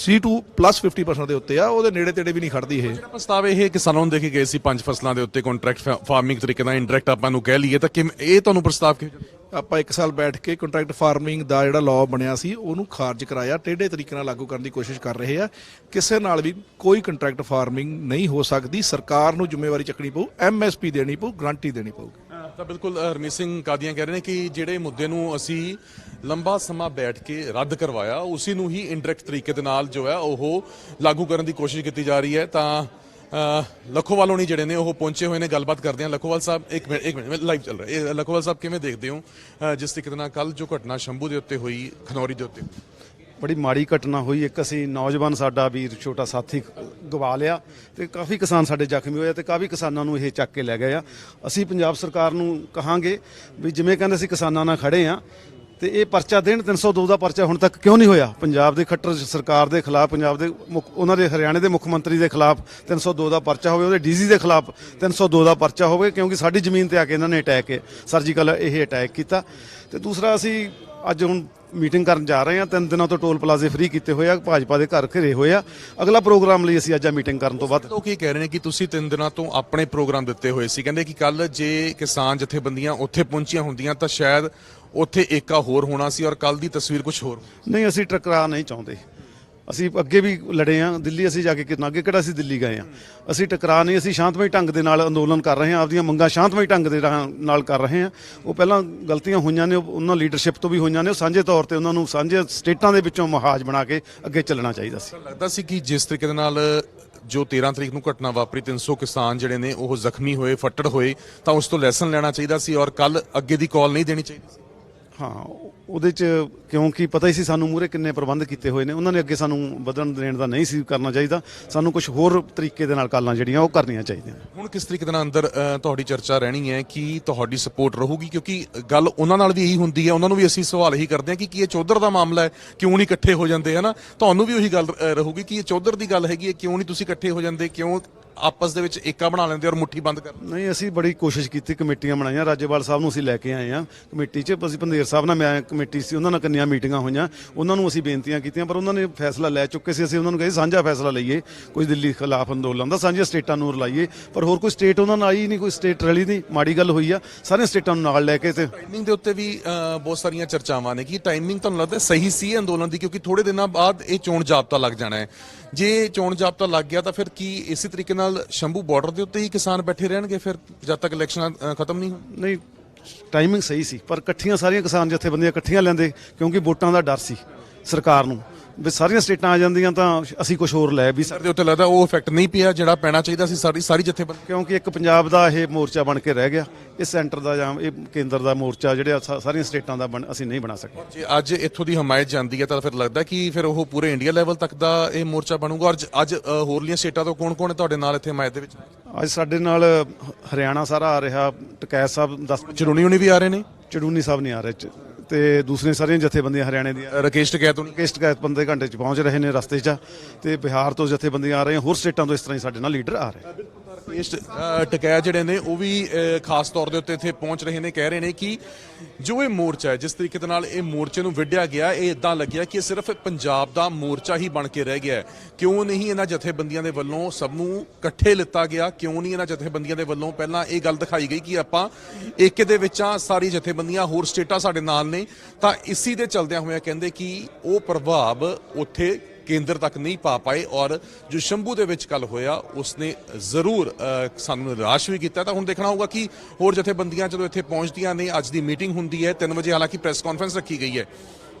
C2 ਪਲੱਸ 50% ਦੇ ਉੱਤੇ ਆ। ਉਹਦੇ ਨੇੜੇ ਤੇੜੇ ਵੀ ਨਹੀਂ ਖੜਦੀ ਇਹ। ਜਿਹੜਾ ਪ੍ਰਸਤਾਵ ਇਹ ਕਿਸਾਨਾਂ ਨੂੰ ਦੇ ਕੇ ਗਏ ਸੀ ਪੰਜ ਫਸਲਾਂ ਦੇ ਉੱਤੇ ਕੰਟਰੈਕਟ ਫਾਰਮਿੰਗ ਤਰੀਕੇ ਨਾਲ ਇੰਡਾਇਰੈਕਟ ਆਪਾਂ ਨੂੰ ਕਹਿ ਲਈਏ, ਤਾਂ ਕਿਵੇਂ, ਇਹ ਤੁਹਾਨੂੰ ਪ੍ਰਸਤਾਵ ਕਿਹੋ ਆਪਾਂ ਇੱਕ ਸਾਲ ਬੈਠ ਕੇ ਕੰਟਰੈਕਟ ਫਾਰਮਿੰਗ ਦਾ ਜਿਹੜਾ ਲਾਅ ਬਣਿਆ ਸੀ, ਉਹਨੂੰ ਖਾਰਜ ਕਰਾਇਆ, ਟੇਢੇ ਤਰੀਕੇ ਨਾਲ ਲਾਗੂ ਕਰਨ ਦੀ ਕੋਸ਼ਿਸ਼ ਕਰ ਰਹੇ ਆ। ਕਿਸੇ ਨਾਲ ਵੀ ਕੋਈ ਕੰਟਰੈਕਟ ਫਾਰਮਿੰਗ ਨਹੀਂ ਹੋ ਸਕਦੀ। ਸਰਕਾਰ ਨੂੰ ਜ਼ਿੰਮੇਵਾਰੀ ਚੱਕਣੀ ਪਊ ਐਮਐਸਪੀ ਦੇਣੀ ਪਊ, ਗਰੰਟੀ ਦੇਣੀ ਪਊਗੀ। ਤਾਂ ਬਿਲਕੁਲ ਹਰਮੀਤ ਸਿੰਘ ਕਾਦੀਆਂ ਕਹਿ ਰਹੇ ਨੇ ਕਿ ਜਿਹੜੇ ਮੁੱਦੇ ਨੂੰ ਅਸੀਂ ਲੰਬਾ ਸਮਾਂ ਬੈਠ ਕੇ ਰੱਦ ਕਰਵਾਇਆ, ਉਸੇ ਨੂੰ ਹੀ ਇੰਡਾਇਰੈਕਟ ਤਰੀਕੇ ਦੇ ਨਾਲ ਜੋ ਹੈ ਉਹ ਲਾਗੂ ਕਰਨ ਦੀ ਕੋਸ਼ਿਸ਼ ਕੀਤੀ ਜਾ ਰਹੀ ਹੈ। ਤਾਂ ਲੱਖੋਵਾਲ ਹੋਣੀ ਜਿਹੜੇ ਨੇ, ਉਹ ਪਹੁੰਚੇ ਹੋਏ ਨੇ, ਗੱਲਬਾਤ ਕਰਦੇ ਹਾਂ। ਲੱਖੋਵਾਲ ਸਾਹਿਬ, ਇੱਕ ਮਿੰਟ ਇੱਕ ਮਿੰਟ ਲਾਈਵ ਚੱਲ ਰਿਹਾ। ਇਹ, ਲੱਖੋਵਾਲ ਸਾਹਿਬ, ਕਿਵੇਂ ਦੇਖਦੇ ਹੋ? ਜਿਸ ਤਰੀਕੇ ਦੇ ਨਾਲ ਕੱਲ ਜੋ ਘਟਨਾ ਸ਼ੰਭੂ ਦੇ ਉੱਤੇ ਹੋਈ, ਖਨੌਰੀ ਦੇ ਉੱਤੇ? ਬੜੀ ਮਾੜੀ ਘਟਨਾ ਹੋਈ। ਇੱਕ ਅਸੀਂ ਨੌਜਵਾਨ ਸਾਡਾ ਵੀਰ, ਛੋਟਾ ਸਾਥੀ, ਗਵਾ ਲਿਆ ਤੇ ਕਾਫੀ ਕਿਸਾਨ ਸਾਡੇ ਜ਼ਖਮੀ ਹੋਏ ਆ ਤੇ ਕਾਫੀ ਕਿਸਾਨਾਂ ਨੂੰ ਇਹ ਚੱਕ ਕੇ ਲੈ ਗਏ ਆ। ਅਸੀਂ ਪੰਜਾਬ ਸਰਕਾਰ ਨੂੰ ਕਹਾਂਗੇ ਵੀ ਜਿਵੇਂ ਕਹਿੰਦੇ ਅਸੀਂ ਕਿਸਾਨਾਂ ਨਾਲ ਖੜੇ ਆ ਤੇ ਇਹ ਪਰਚਾ ਦੇਣ 302 ਦਾ ਪਰਚਾ ਹੁਣ ਤੱਕ ਕਿਉਂ ਨਹੀਂ ਹੋਇਆ? ਪੰਜਾਬ ਦੇ ਖੱਟਰ ਸਰਕਾਰ ਦੇ ਖਿਲਾਫ, ਪੰਜਾਬ ਦੇ ਮੁੱਖ, ਉਹਨਾਂ ਦੇ ਹਰਿਆਣੇ ਦੇ ਮੁੱਖ ਮੰਤਰੀ ਦੇ ਖਿਲਾਫ 302 ਦਾ ਪਰਚਾ ਹੋਵੇ, ਉਹਦੇ ਡੀਜ਼ੀ ਦੇ ਖਿਲਾਫ 302 ਦਾ ਪਰਚਾ ਹੋਵੇ, ਕਿਉਂਕਿ ਸਾਡੀ ਜ਼ਮੀਨ ਤੇ ਆ ਕੇ ਇਹਨਾਂ ਨੇ ਅਟੈਕ ਸਰਜੀਕਲ ਇਹ ਅਟੈਕ ਕੀਤਾ। ਤੇ ਦੂਸਰਾ, ਅਸੀਂ ਅੱਜ ਹੁਣ ਮੀਟਿੰਗ ਕਰਨ ਜਾ ਰਹੇ ਹਾਂ, ਤਿੰਨ ਦਿਨਾਂ ਤੋਂ ਟੋਲ ਪਲਾਜ਼ੇ ਫ੍ਰੀ ਕੀਤੇ ਹੋਏ ਆ, ਭਾਜਪਾ ਦੇ ਘਰ ਘਿਰੇ ਹੋਏ ਆ। ਅਗਲਾ ਪ੍ਰੋਗਰਾਮ ਲਈ ਅਸੀਂ ਅੱਜ ਆ ਮੀਟਿੰਗ ਕਰਨ ਤੋਂ ਬਾਅਦ। ਉਹ ਕੀ ਕਹਿ ਰਹੇ ਨੇ ਕਿ ਤੁਸੀਂ ਤਿੰਨ ਦਿਨਾਂ ਤੋਂ ਆਪਣੇ ਪ੍ਰੋਗਰਾਮ ਦਿੱਤੇ ਹੋਏ ਸੀ। ਕਹਿੰਦੇ ਕਿ ਕੱਲ ਜੇ ਕਿਸਾਨ ਜਥੇਬੰਦੀਆਂ ਉੱਥੇ ਪਹੁੰਚੀਆਂ ਹੁੰਦੀਆਂ ਤਾਂ ਸ਼ਾਇਦ ਉੱਥੇ ਏਕਾ ਹੋਰ ਹੋਣਾ ਸੀ ਔਰ ਕੱਲ ਦੀ ਤਸਵੀਰ ਕੁਝ ਹੋਰ ਨਹੀਂ ਅਸੀਂ ਟਕਰਾ ਨਹੀਂ ਚਾਹੁੰਦੇ। ਅਸੀਂ ਅੱਗੇ ਵੀ ਲੜੇ ਆ ਦਿੱਲੀ ਅਸੀਂ ਜਾ ਕੇ ਕਿੰਨਾ ਅੱਗੇ ਕਿਹੜਾ ਅਸੀਂ ਦਿੱਲੀ ਗਏ ਆ? ਅਸੀਂ ਟਕਰਾ ਨਹੀਂ ਅਸੀਂ ਸ਼ਾਂਤਮਈ ਢੰਗ ਦੇ ਨਾਲ ਅੰਦੋਲਨ ਕਰ ਰਹੇ ਹਾਂ ਆਪਦੀਆਂ ਮੰਗਾਂ ਸ਼ਾਂਤਮਈ ਢੰਗ ਦੇ ਨਾਲ ਕਰ ਰਹੇ ਹਾਂ ਉਹ ਪਹਿਲਾਂ ਗਲਤੀਆਂ ਹੋਈਆਂ ਨੇ ਉਹ- ਉਹਨਾਂ ਲੀਡਰਸ਼ਿਪ ਤੋਂ ਵੀ ਹੋਈਆਂ ਨੇ ਉਹ ਸਾਂਝੇ ਤੌਰ ਤੇ ਉਹਨਾਂ ਨੂੰ ਸਾਂਝੇ ਸਟੇਟਾਂ ਦੇ ਵਿੱਚੋਂ ਮਹਾਜ ਬਣਾ ਕੇ ਅੱਗੇ ਚੱਲਣਾ ਚਾਹੀਦਾ ਸੀ। ਲੱਗਦਾ ਸੀ ਕਿ ਜਿਸ ਤਰੀਕੇ ਦੇ ਨਾਲ ਜੋ 13 ਤਰੀਕ ਨੂੰ ਘਟਨਾ ਵਾਪਰੀ 300 ਕਿਸਾਨ ਜਿਹੜੇ ਨੇ ਉਹ ਜ਼ਖਮੀ ਹੋਏ ਫੱਟੜ ਹੋਏ ਤਾਂ ਉਸ ਤੋਂ ਲੈਸਨ ਲੈਣਾ ਚਾਹੀਦਾ ਸੀ ਔਰ ਕੱਲ ਅੱਗੇ ਦੀ ਕਾਲ ਨਹੀਂ ਦੇਣੀ ਚਾਹੀਦੀ ਸੀ। ਹਾਂ ਉਹ- ਉਹਦੇ ਚ ਕਿਉਂਕਿ ਪਤਾ ਹੀ ਸੀ ਸਾਨੂੰ ਮੂਰੇ ਕਿੰਨੇ ਪ੍ਰਬੰਧ ਕੀਤੇ ਹੋਏ ਨੇ। ਉਹਨਾਂ ਨੇ ਅੱਗੇ ਸਾਨੂੰ ਵਧਣ ਦੇਣ ਦਾ ਨਹੀਂ ਸੀ ਕਰਨਾ ਚਾਹੀਦਾ। ਸਾਨੂੰ ਕੁਝ ਹੋਰ ਤਰੀਕੇ ਦੇ ਨਾਲ ਕਾਲਾਂ ਜਿਹੜੀਆਂ ਉਹ ਕਰਨੀਆਂ ਚਾਹੀਦੀਆਂ। ਹੁਣ ਕਿਸ ਤਰੀਕੇ ਦੇ ਨਾਲ ਅੰਦਰ ਅ, ਤੁਹਾਡੀ ਚਰਚਾ ਰਹਿਣੀ ਹੈ ਕਿ ਤੁਹਾਡੀ ਸਪੋਰਟ ਰਹੂਗੀ? ਕਿਉਂਕਿ ਗੱਲ ਉਹਨਾਂ ਨਾਲ ਵੀ ਇਹੀ ਹੁੰਦੀ ਹੈ। ਉਹਨਾਂ ਨੂੰ ਵੀ ਅਸੀਂ ਸਵਾਲ ਇਹੀ ਕਰਦੇ ਹਾਂ ਕਿ ਕੀ ਇਹ ਚੌਧਰ ਦਾ ਮਾਮਲਾ ਹੈ? ਕਿਉਂ ਨਹੀਂ ਇਕੱਠੇ ਹੋ ਜਾਂਦੇ ਹਨਾ? ਤੁਹਾਨੂੰ ਵੀ ਉਹੀ ਗੱਲ ਅ, ਰਹੂਗੀ ਕਿ ਇਹ ਚੌਧਰ ਦੀ ਗੱਲ ਹੈਗੀ ਹੈ। ਕਿਉਂ ਨਹੀਂ ਤੁਸੀਂ ਇਕੱਠੇ ਹੋ ਜਾਂਦੇ? ਕਿਉਂ ਆਪਸ ਦੇ ਵਿੱਚ ਏਕਾ ਬਣਾ ਲੈਂਦੇ ਔਰ ਮੁੱਠੀ ਬੰਦ ਕਰ ਨਹੀਂ ਅਸੀਂ ਬੜੀ ਕੋਸ਼ਿਸ਼ ਕੀਤੀ ਕਮੇਟੀਆਂ ਬਣਾਈਆਂ। ਰਾਜੇਵਾਲ ਸਾਹਿਬ ਨੂੰ ਅਸੀਂ ਲੈ ਕੇ ਆਏ ਆ ਕਮੇਟੀ 'ਚ ਅਸੀਂ ਪੰਦੇਰ ਸਾਹਿਬ ਨਾਲ ਮੈਂ ਕਮੇਟੀ ਸੀ ਉਹਨਾਂ ਨਾਲ ਕਿੰਨੀਆਂ ਮੀਟਿੰਗਾਂ ਹੋਈਆਂ। ਉਹਨਾਂ ਨੂੰ ਅਸੀਂ ਬੇਨਤੀਆਂ ਕੀਤੀਆਂ ਪਰ ਉਹਨਾਂ ਨੇ ਫੈਸਲਾ ਲੈ ਚੁੱਕੇ ਸੀ। ਅਸੀਂ ਉਹਨਾਂ ਨੂੰ ਕਹੇ ਸਾਂਝਾ ਫੈਸਲਾ ਲਈਏ ਕੋਈ ਦਿੱਲੀ ਖਿਲਾਫ ਅੰਦੋਲਨ ਦਾ ਸਾਂਝੀਆਂ ਸਟੇਟਾਂ ਨੂੰ ਰਲਾਈਏ। ਪਰ ਹੋਰ ਕੋਈ ਸਟੇਟ ਉਹਨਾਂ ਨਾਲ ਆਈ ਨਹੀਂ ਕੋਈ ਸਟੇਟ ਰਲੀ ਨਹੀਂ ਮਾੜੀ ਗੱਲ ਹੋਈ ਆ। ਸਾਰੀਆਂ ਸਟੇਟਾਂ ਨੂੰ ਨਾਲ ਲੈ ਕੇ ਤੇ ਟਾਈਮਿੰਗ ਦੇ ਉੱਤੇ ਵੀ ਬਹੁਤ ਸਾਰੀਆਂ ਚਰਚਾਵਾਂ ਨੇ ਕਿ ਟਾਈਮਿੰਗ ਤੁਹਾਨੂੰ ਲੱਗਦਾ ਸਹੀ ਸੀ ਅੰਦੋਲਨ ਦੀ? ਕਿਉਂਕਿ ਥੋੜੇ ਦਿਨਾਂ ਬਾਅਦ ਇਹ ਚੋਣ ਜਾਬਤਾ ਲੱਗ ਜਾਣਾ ਹੈ। ਜੇ ਚੋਣ ਜਾਬਤਾ ਲੱਗ ਗਿਆ ਤਾਂ ਫਿਰ ਕੀ ਇਸੇ ਤਰੀਕੇ ਨਾਲ ਸ਼ੰਭੂ ਬਾਰਡਰ ਦੇ ਉੱਤੇ ਹੀ ਕਿਸਾਨ ਬੈਠੇ ਰਹਿਣਗੇ? ਫਿਰ ਜਦ ਤੱਕ ਇਲੈਕਸ਼ਨ ਖਤਮ ਨਹੀਂ ਨਹੀਂ ਟਾਈਮਿੰਗ ਸਹੀ ਸੀ, ਪਰ ਇਕੱਠੀਆਂ ਸਾਰੀਆਂ ਕਿਸਾਨ ਜਥੇਬੰਦੀਆਂ ਇਕੱਠੀਆਂ ਲੈਂਦੇ ਕਿਉਂਕਿ ਵੋਟਾਂ ਦਾ ਡਰ ਸੀ ਸਰਕਾਰ ਨੂੰ। ਵੀ ਸਾਰੀਆਂ ਸਟੇਟਾਂ ਆ ਜਾਂਦੀਆਂ ਤਾਂ ਅਸੀਂ ਕੁਝ ਹੋਰ ਲੈ ਵੀ ਸਰ ਦੇ ਉੱਤੇ ਲੱਗਦਾ ਉਹ ਇਫੈਕਟ ਨਹੀਂ ਪਿਆ ਜਿਹੜਾ ਪੈਣਾ ਚਾਹੀਦਾ ਸੀ ਸਾਰੀ ਸਾਰੀ ਜਥੇਬੰਦੀ। ਕਿਉਂਕਿ ਇੱਕ ਪੰਜਾਬ ਦਾ ਇਹ ਮੋਰਚਾ ਬਣ ਕੇ ਰਹਿ ਗਿਆ ਇਹ ਸੈਂਟਰ ਦਾ ਜਾਂ ਇਹ ਕੇਂਦਰ ਦਾ ਮੋਰਚਾ ਜਿਹੜੇ ਸਾ- ਸਾਰੀਆਂ ਸਟੇਟਾਂ ਦਾ ਬਣ- ਅਸੀਂ ਨਹੀਂ ਬਣਾ ਸਕੇ। ਜੇ ਅੱਜ ਇੱਥੋਂ ਦੀ ਹਮਾਇਤ ਜਾਂਦੀ ਹੈ ਤਾਂ ਫਿਰ ਲੱਗਦਾ ਕਿ ਫਿਰ ਉਹ ਪੂਰੇ ਇੰਡੀਆ ਲੈਵਲ ਤੱਕ ਦਾ ਇਹ ਮੋਰਚਾ ਬਣੂਗਾ। ਔਰ ਜ- ਅੱਜ ਅ, ਹੋਰਲੀਆਂ ਸਟੇਟਾਂ ਤੋਂ ਕੌਣ-ਕੌਣ ਹੈ ਤੁਹਾਡੇ ਨਾਲ ਇੱਥੇ ਹਮਾਇਤ ਦੇ ਵਿੱਚ? ਅੱਜ ਸਾਡੇ ਨਾਲ ਹਰਿਆਣਾ ਸਾਰਾ ਆ ਰਿਹਾ ਟਕੈਤ ਸਾਹਿਬ ਦਸ ਚਰੂਣੀ ਹੁਣੀ ਵੀ ਆ ਰਹੇ ਨੇ? ਚੜੂਨੀ ਸਾਹਿਬ ਨਹੀਂ ਆ ਰਹੇ ਚ- ਤੇ ਦੂਸਰੀਆਂ ਸਾਰੀਆਂ ਜਥੇਬੰਦੀਆਂ ਹਰਿਆਣੇ ਦੀਆਂ। ਰਾਕੇਸ਼ ਟਕੈਤ ਹੁਣੀ। ਕੇਸ ਟਕੈਤ ਬੰਦੇ ਘੰਟੇ ਚ ਪਹੁੰਚ ਰਹੇ ਨੇ ਰਸਤੇ 'ਚ ਤੇ ਬਿਹਾਰ ਤੋਂ ਜਥੇਬੰਦੀਆਂ ਆ ਰਹੀਆਂ ਹੋਰ ਸਟੇਟਾਂ ਤੋਂ ਇਸ ਤਰ੍ਹਾਂ ਹੀ ਸਾਡੇ ਨਾਲ ਲੀਡਰ ਆ ਰਹੇ ਰਾਕੇਸ਼ ਅ, ਜਿਹੜੇ ਨੇ ਉਹ ਵੀ ਖਾਸ ਤੌਰ ਦੇ ਉੱਤੇ ਇੱਥੇ ਪਹੁੰਚ ਰਹੇ ਨੇ ਕਹਿ ਰਹੇ ਨੇ ਕਿ ਜੋ ਇਹ ਮੋਰਚਾ ਹੈ ਜਿਸ ਤਰੀਕੇ ਦੇ ਨਾਲ ਇਹ ਮੋਰਚੇ ਨੂੰ ਵਿੱਢਿਆ ਗਿਆ ਇਹ ਇਦਾਂ ਲੱਗਿਆ ਕਿ ਇਹ ਸਿਰਫ ਪੰਜਾਬ ਦਾ ਮੋਰਚਾ ਹੀ ਬਣ ਕੇ ਰਹਿ ਗਿਆ ਕਿਉਂ ਨਹੀਂ ਇਹਨਾਂ ਜਥੇਬੰਦੀਆਂ ਦੇ ਵੱਲੋਂ ਸਭ ਨੂੰ ਇਕੱਠੇ ਲਿੱਤਾ ਗਿਆ? ਕਿਉਂ ਨਹੀਂ ਇਹਨਾਂ ਜਥੇਬੰਦੀਆਂ ਦੇ ਵੱਲੋਂ ਪਹਿਲਾਂ ਇਹ ਗੱਲ ਦਿਖਾਈ ਗਈ ਕਿ ਆਪਾਂ ਏਕੇ ਦੇ ਵਿੱਚ ਆ ਸਾਰੀ ਜਥੇਬੰਦੀਆਂ ਹੋਰ ਸਟੇਟਾਂ ਸਾਡੇ ਨਾਲ ਨੇ? ਤਾਂ ਇਸੀ ਦੇ ਚਲਦਿਆਂ ਹੋਇਆਂ ਕਹਿੰਦੇ ਕਿ ਉਹ ਪ੍ਰਭਾਵ ਉੱਥੇ ਕੇਂਦਰ ਤੱਕ ਨਹੀਂ ਪਾ ਪਾਏ ਔਰ ਜੋ ਸ਼ੰਭੂ ਦੇ ਵਿੱਚ ਕੱਲ ਹੋਇਆ, ਉਸਨੇ ਜ਼ਰੂਰ ਸਾਨੂੰ ਨਿਰਾਸ਼ ਵੀ ਕੀਤਾ। ਤਾਂ ਹੁਣ ਦੇਖਣਾ ਹੋਊਗਾ ਕਿ ਹੋਰ ਜਥੇਬੰਦੀਆਂ ਜਦੋਂ ਇੱਥੇ ਪਹੁੰਚਦੀਆਂ ਨੇ, ਅੱਜ ਦੀ ਮੀਟਿੰਗ ਹੁੰਦੀ ਹੈ 3 ਵਜੇ ਹਾਲਾਂਕਿ ਪ੍ਰੈਸ ਕਾਨਫਰੰਸ ਰੱਖੀ ਗਈ ਹੈ।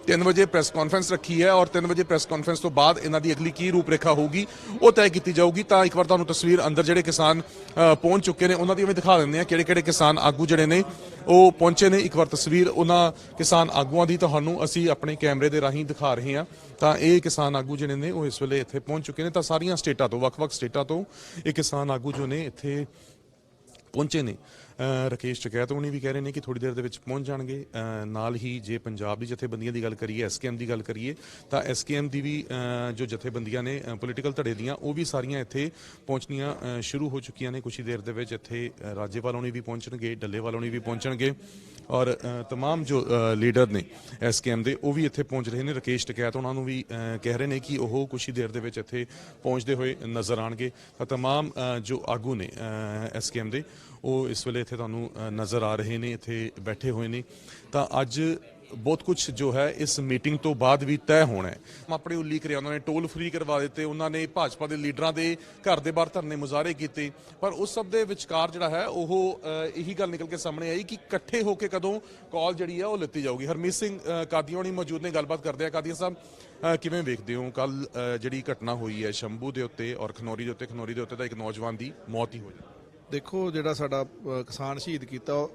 3 ਵਜੇ ਪ੍ਰੈਸ ਕਾਨਫਰੰਸ ਰੱਖੀ ਹੈ ਔਰ 3 ਵਜੇ ਪ੍ਰੈਸ ਕਾਨਫਰੰਸ ਤੋਂ ਬਾਅਦ ਇਹਨਾਂ ਦੀ ਅਗਲੀ ਕੀ ਰੂਪਰੇਖਾ ਹੋਊਗੀ, ਉਹ ਤੈਅ ਕੀਤੀ ਜਾਊਗੀ। ਤਾਂ ਇੱਕ ਵਾਰ ਤੁਹਾਨੂੰ ਤਸਵੀਰ ਅੰਦਰ ਜਿਹੜੇ ਕਿਸਾਨ ਪਹੁੰਚ ਚੁੱਕੇ ਨੇ, ਉਹਨਾਂ ਦੀ ਵੀ ਦਿਖਾ ਦਿੰਦੇ ਆ ਕਿਹੜੇ ਕਿਹੜੇ ਕਿਸਾਨ ਆਗੂ ਜਿਹੜੇ ਨੇ, ਉਹ ਪਹੁੰਚੇ ਨੇ। ਇੱਕ ਵਾਰ ਤਸਵੀਰ ਉਹਨਾਂ ਕਿਸਾਨ ਆਗੂਆਂ ਦੀ ਤੁਹਾਨੂੰ ਅਸੀਂ ਆਪਣੇ ਕੈਮਰੇ ਦੇ ਰਾਹੀਂ ਦਿਖਾ ਰਹੇ ਹਾਂ। ਤਾਂ ਇਹ ਕਿਸਾਨ ਆਗੂ ਜਿਹੜੇ ਨੇ, ਉਹ ਇਸ ਵੇਲੇ ਇੱਥੇ ਪਹੁੰਚ ਚੁੱਕੇ ਨੇ। ਤਾਂ ਸਾਰੀਆਂ ਸਟੇਟਾਂ ਤੋਂ, ਵੱਖ-ਵੱਖ ਸਟੇਟਾਂ ਤੋਂ ਇਹ ਕਿਸਾਨ ਆਗੂ ਜੋ ਨੇ ਇੱਥੇ ਪਹੁੰਚੇ ਨੇ। ਅਹ ਰਾਕੇਸ਼ ਚਕੈਤ ਹੁਣੀ ਵੀ ਕਹਿ ਰਹੇ ਨੇ ਕਿ ਥੋੜੀ ਦੇਰ ਦੇ ਵਿੱਚ ਪਹੁੰਚ ਜਾਣਗੇ। ਨਾਲ ਹੀ ਜੇ ਪੰਜਾਬ ਦੀ ਜਥੇਬੰਦੀਆਂ ਦੀ ਗੱਲ ਕਰੀਏ ਐਸਕੇਐਮ ਦੀ ਗੱਲ ਕਰੀਏ, ਤਾਂ ਐਸਕੇਐਮ ਦੀ ਵੀ ਜੋ ਜਥੇਬੰਦੀਆਂ ਨੇ ਪੋਲੀਟੀਕਲ ਧੜੇ ਦੀਆਂ, ਉਹ ਵੀ ਸਾਰੀਆਂ ਇੱਥੇ ਪਹੁੰਚਣੀਆਂ ਸ਼ੁਰੂ ਹੋ ਚੁੱਕੀਆਂ ਨੇ। ਕੁਛ ਹੀ ਦੇਰ ਦੇ ਵਿੱਚ ਇੱਥੇ ਰਾਜੇਵਾਲ ਹੋਣੀ ਵੀ ਪਹੁੰਚਣਗੇ, ਡੱਲੇਵਾਲ ਹੋਣੀ ਵੀ ਪਹੁੰਚਣਗੇ। ਔਰ, ਅਹ ਤਮਾਮ ਜੋ ਲੀਡਰ ਨੇ ਐਸਕੇਐਮ ਦੇ, ਉਹ ਵੀ ਇੱਥੇ ਪਹੁੰਚ ਰਹੇ ਨੇ। ਰਾਕੇਸ਼ ਟਕੈਤ ਉਹਨਾਂ ਨੂੰ ਵੀ ਕਹਿ ਰਹੇ ਨੇ ਕਿ ਉਹ ਕੁਛ ਹੀ ਦੇਰ ਦੇ ਵਿੱਚ ਇੱਥੇ ਪਹੁੰਚਦੇ ਹੋਏ ਨਜ਼ਰ ਆਣਗੇ ਤਾਂ ਤਮਾਮ ਜੋ ਆਗੂ ਨੇ ਐਸਕੇਐਮ ਦੇ ਉਹ ਇਸ ਵੇਲੇ ਇੱਥੇ ਤੁਹਾਨੂੰ ਨਜ਼ਰ ਆ ਰਹੇ ਨੇ, ਇੱਥੇ ਬੈਠੇ ਹੋਏ ਨੇ। ਤਾਂ ਅੱਜ ਬਹੁਤ ਕੁਝ ਜੋ ਹੈ, ਇਸ ਮੀਟਿੰਗ ਤੋਂ ਬਾਅਦ ਵੀ ਤੈਅ ਹੋਣਾ ਹੈ। ਆਪਣੇ ਉੱਲੀ ਕਰਿਆ ਉਹਨਾਂ ਨੇ ਟੋਲ ਫ੍ਰੀ ਕਰਵਾ ਦਿੱਤੇ, ਉਹਨਾਂ ਨੇ ਭਾਜਪਾ ਦੇ ਲੀਡਰਾਂ ਦੇ ਘਰ ਦੇ ਬਾਹਰ ਧਰਨੇ ਮੁਜ਼ਾਹਰੇ ਕੀਤੇ। ਪਰ ਉਸ ਸਭ ਦੇ ਵਿਚਕਾਰ ਜਿਹੜਾ ਹੈ, ਉਹ ਇਹੀ ਗੱਲ ਨਿਕਲ ਕੇ ਸਾਹਮਣੇ ਆਈ ਕਿ ਇਕੱਠੇ ਹੋ ਕੇ ਕਦੋਂ ਕਾਲ ਜਿਹੜੀ ਹੈ, ਉਹ ਲਿੱਤੀ ਜਾਊਗੀ। ਹਰਮੀਤ ਸਿੰਘ ਕਾਦੀਆਂ ਹੋਣੀ ਮੌਜੂਦ ਨੇ, ਗੱਲਬਾਤ ਕਰਦੇ ਆ। ਕਾਦੀਆਂ ਸਾਹਿਬ ਕਿਵੇਂ ਵੇਖਦੇ ਹੋ? ਕੱਲ ਜਿਹੜੀ ਘਟਨਾ ਹੋਈ ਹੈ, ਸ਼ੰਭੂ ਦੇ ਉੱਤੇ ਔਰ ਖਨੌਰੀ ਦੇ ਉੱਤੇ, ਖਨੌਰੀ ਦੇ ਉੱਤੇ ਤਾਂ ਇੱਕ ਨੌਜਵਾਨ ਦੀ ਮੌਤ ਹੀ ਹੋਈ ਦੇਖੋ ਜਿਹੜਾ ਸਾਡਾ ਕਿਸਾਨ ਸ਼ਹੀਦ ਕੀਤਾ,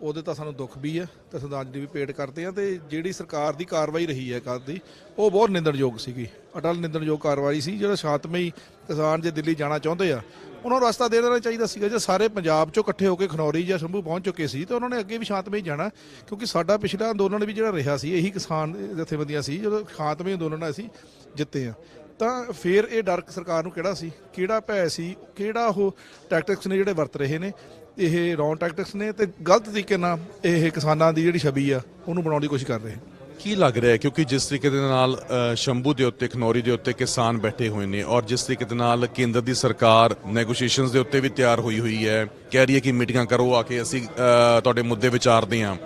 ਉਹਦੇ ਤਾਂ ਸਾਨੂੰ ਦੁੱਖ ਵੀ ਹੈ ਤੇ ਸ਼ਰਧਾਂਜਲੀ ਵੀ ਪੇਡ ਕਰਦੇ ਆ ਤੇ ਜਿਹੜੀ ਸਰਕਾਰ ਦੀ ਕਾਰਵਾਈ ਰਹੀ ਹੈ ਕੱਲ੍ਹ ਦੀ, ਉਹ ਬਹੁਤ ਨਿੰਦਣਯੋਗ ਸੀਗੀ। ਅਟਲ ਨਿੰਦਣਯੋਗ ਕਾਰਵਾਈ ਸੀ, ਜਿਹੜਾ ਸ਼ਾਂਤਮਈ ਕਿਸਾਨ ਜੇ ਦਿੱਲੀ ਜਾਣਾ ਚਾਹੁੰਦੇ ਆ, ਉਹਨਾਂ ਨੂੰ ਰਸਤਾ ਦੇ ਦੇਣਾ ਚਾਹੀਦਾ ਸੀਗਾ। ਜੇ ਸਾਰੇ ਪੰਜਾਬ ਚੋਂ ਇਕੱਠੇ ਹੋ ਕੇ ਖਨੌਰੀ ਜਾਂ ਸ਼ੰਭੂ ਪਹੁੰਚ ਚੁੱਕੇ ਸੀ, ਤਾਂ ਉਹਨਾਂ ਨੇ ਅੱਗੇ ਵੀ ਸ਼ਾਂਤਮਈ ਜਾਣਾ, ਕਿਉਂਕਿ ਸਾਡਾ ਪਿਛਲਾ ਅੰਦੋਲਨ ਵੀ ਜਿਹੜਾ ਰਿਹਾ ਸੀ, ਇਹੀ ਕਿਸਾਨ ਜਥੇਬੰਦੀਆਂ ਸੀ, ਜਦੋਂ ਸ਼ਾਂਤਮਈ ਅੰਦੋਲਨ ਅਸੀਂ ਜਿੱਤੇ ਆ। ਤਾਂ ਫਿਰ ਇਹ ਡਰ ਸਰਕਾਰ ਨੂੰ ਕਿਹੜਾ ਸੀ? ਕਿਹੜਾ ਭੈ ਸੀ? ਕਿਹੜਾ ਉਹ ਟੈਕਟਿਕਸ ਨੇ ਜਿਹੜੇ ਵਰਤ ਰਹੇ ਨੇ? ਇਹ ਰੌਂਗ ਟੈਕਟਿਕਸ ਨੇ ਤੇ ਗਲਤ ਤਰੀਕੇ ਨਾਲ ਇਹ ਕਿਸਾਨਾਂ ਦੀ ਜਿਹੜੀ ਛਬੀ ਆ, ਉਹਨੂੰ ਬਣਾਉਣ ਦੀ ਕੋਸ਼ਿਸ਼ ਕਰ ਰਹੇ ਕੀ ਲੱਗ ਰਿਹਾ ਹੈ? ਕਿਉਂਕਿ ਜਿਸ ਤਰੀਕੇ ਦੇ ਨਾਲ ਸ਼ੰਭੂ ਦੇ ਉੱਤੇ, ਖਨੌਰੀ ਦੇ ਉੱਤੇ ਕਿਸਾਨ ਬੈਠੇ ਹੋਏ ਨੇ ਔਰ ਜਿਸ ਤਰੀਕੇ ਦੇ ਨਾਲ ਕੇਂਦਰ ਦੀ ਸਰਕਾਰ ਨੈਗੋਸ਼ੀਏਸ਼ਨਸ ਦੇ ਉੱਤੇ ਵੀ ਤਿਆਰ ਹੋਈ ਹੋਈ ਹੈ, ਕਹਿ ਰਹੀ ਹੈ ਕਿ ਮੀਟਿੰਗਾਂ ਕਰੋ, ਆ ਕੇ ਅਸੀਂ ਤੁਹਾਡੇ ਮੁੱਦੇ ਵਿਚਾਰਦੇ ਹਾਂ।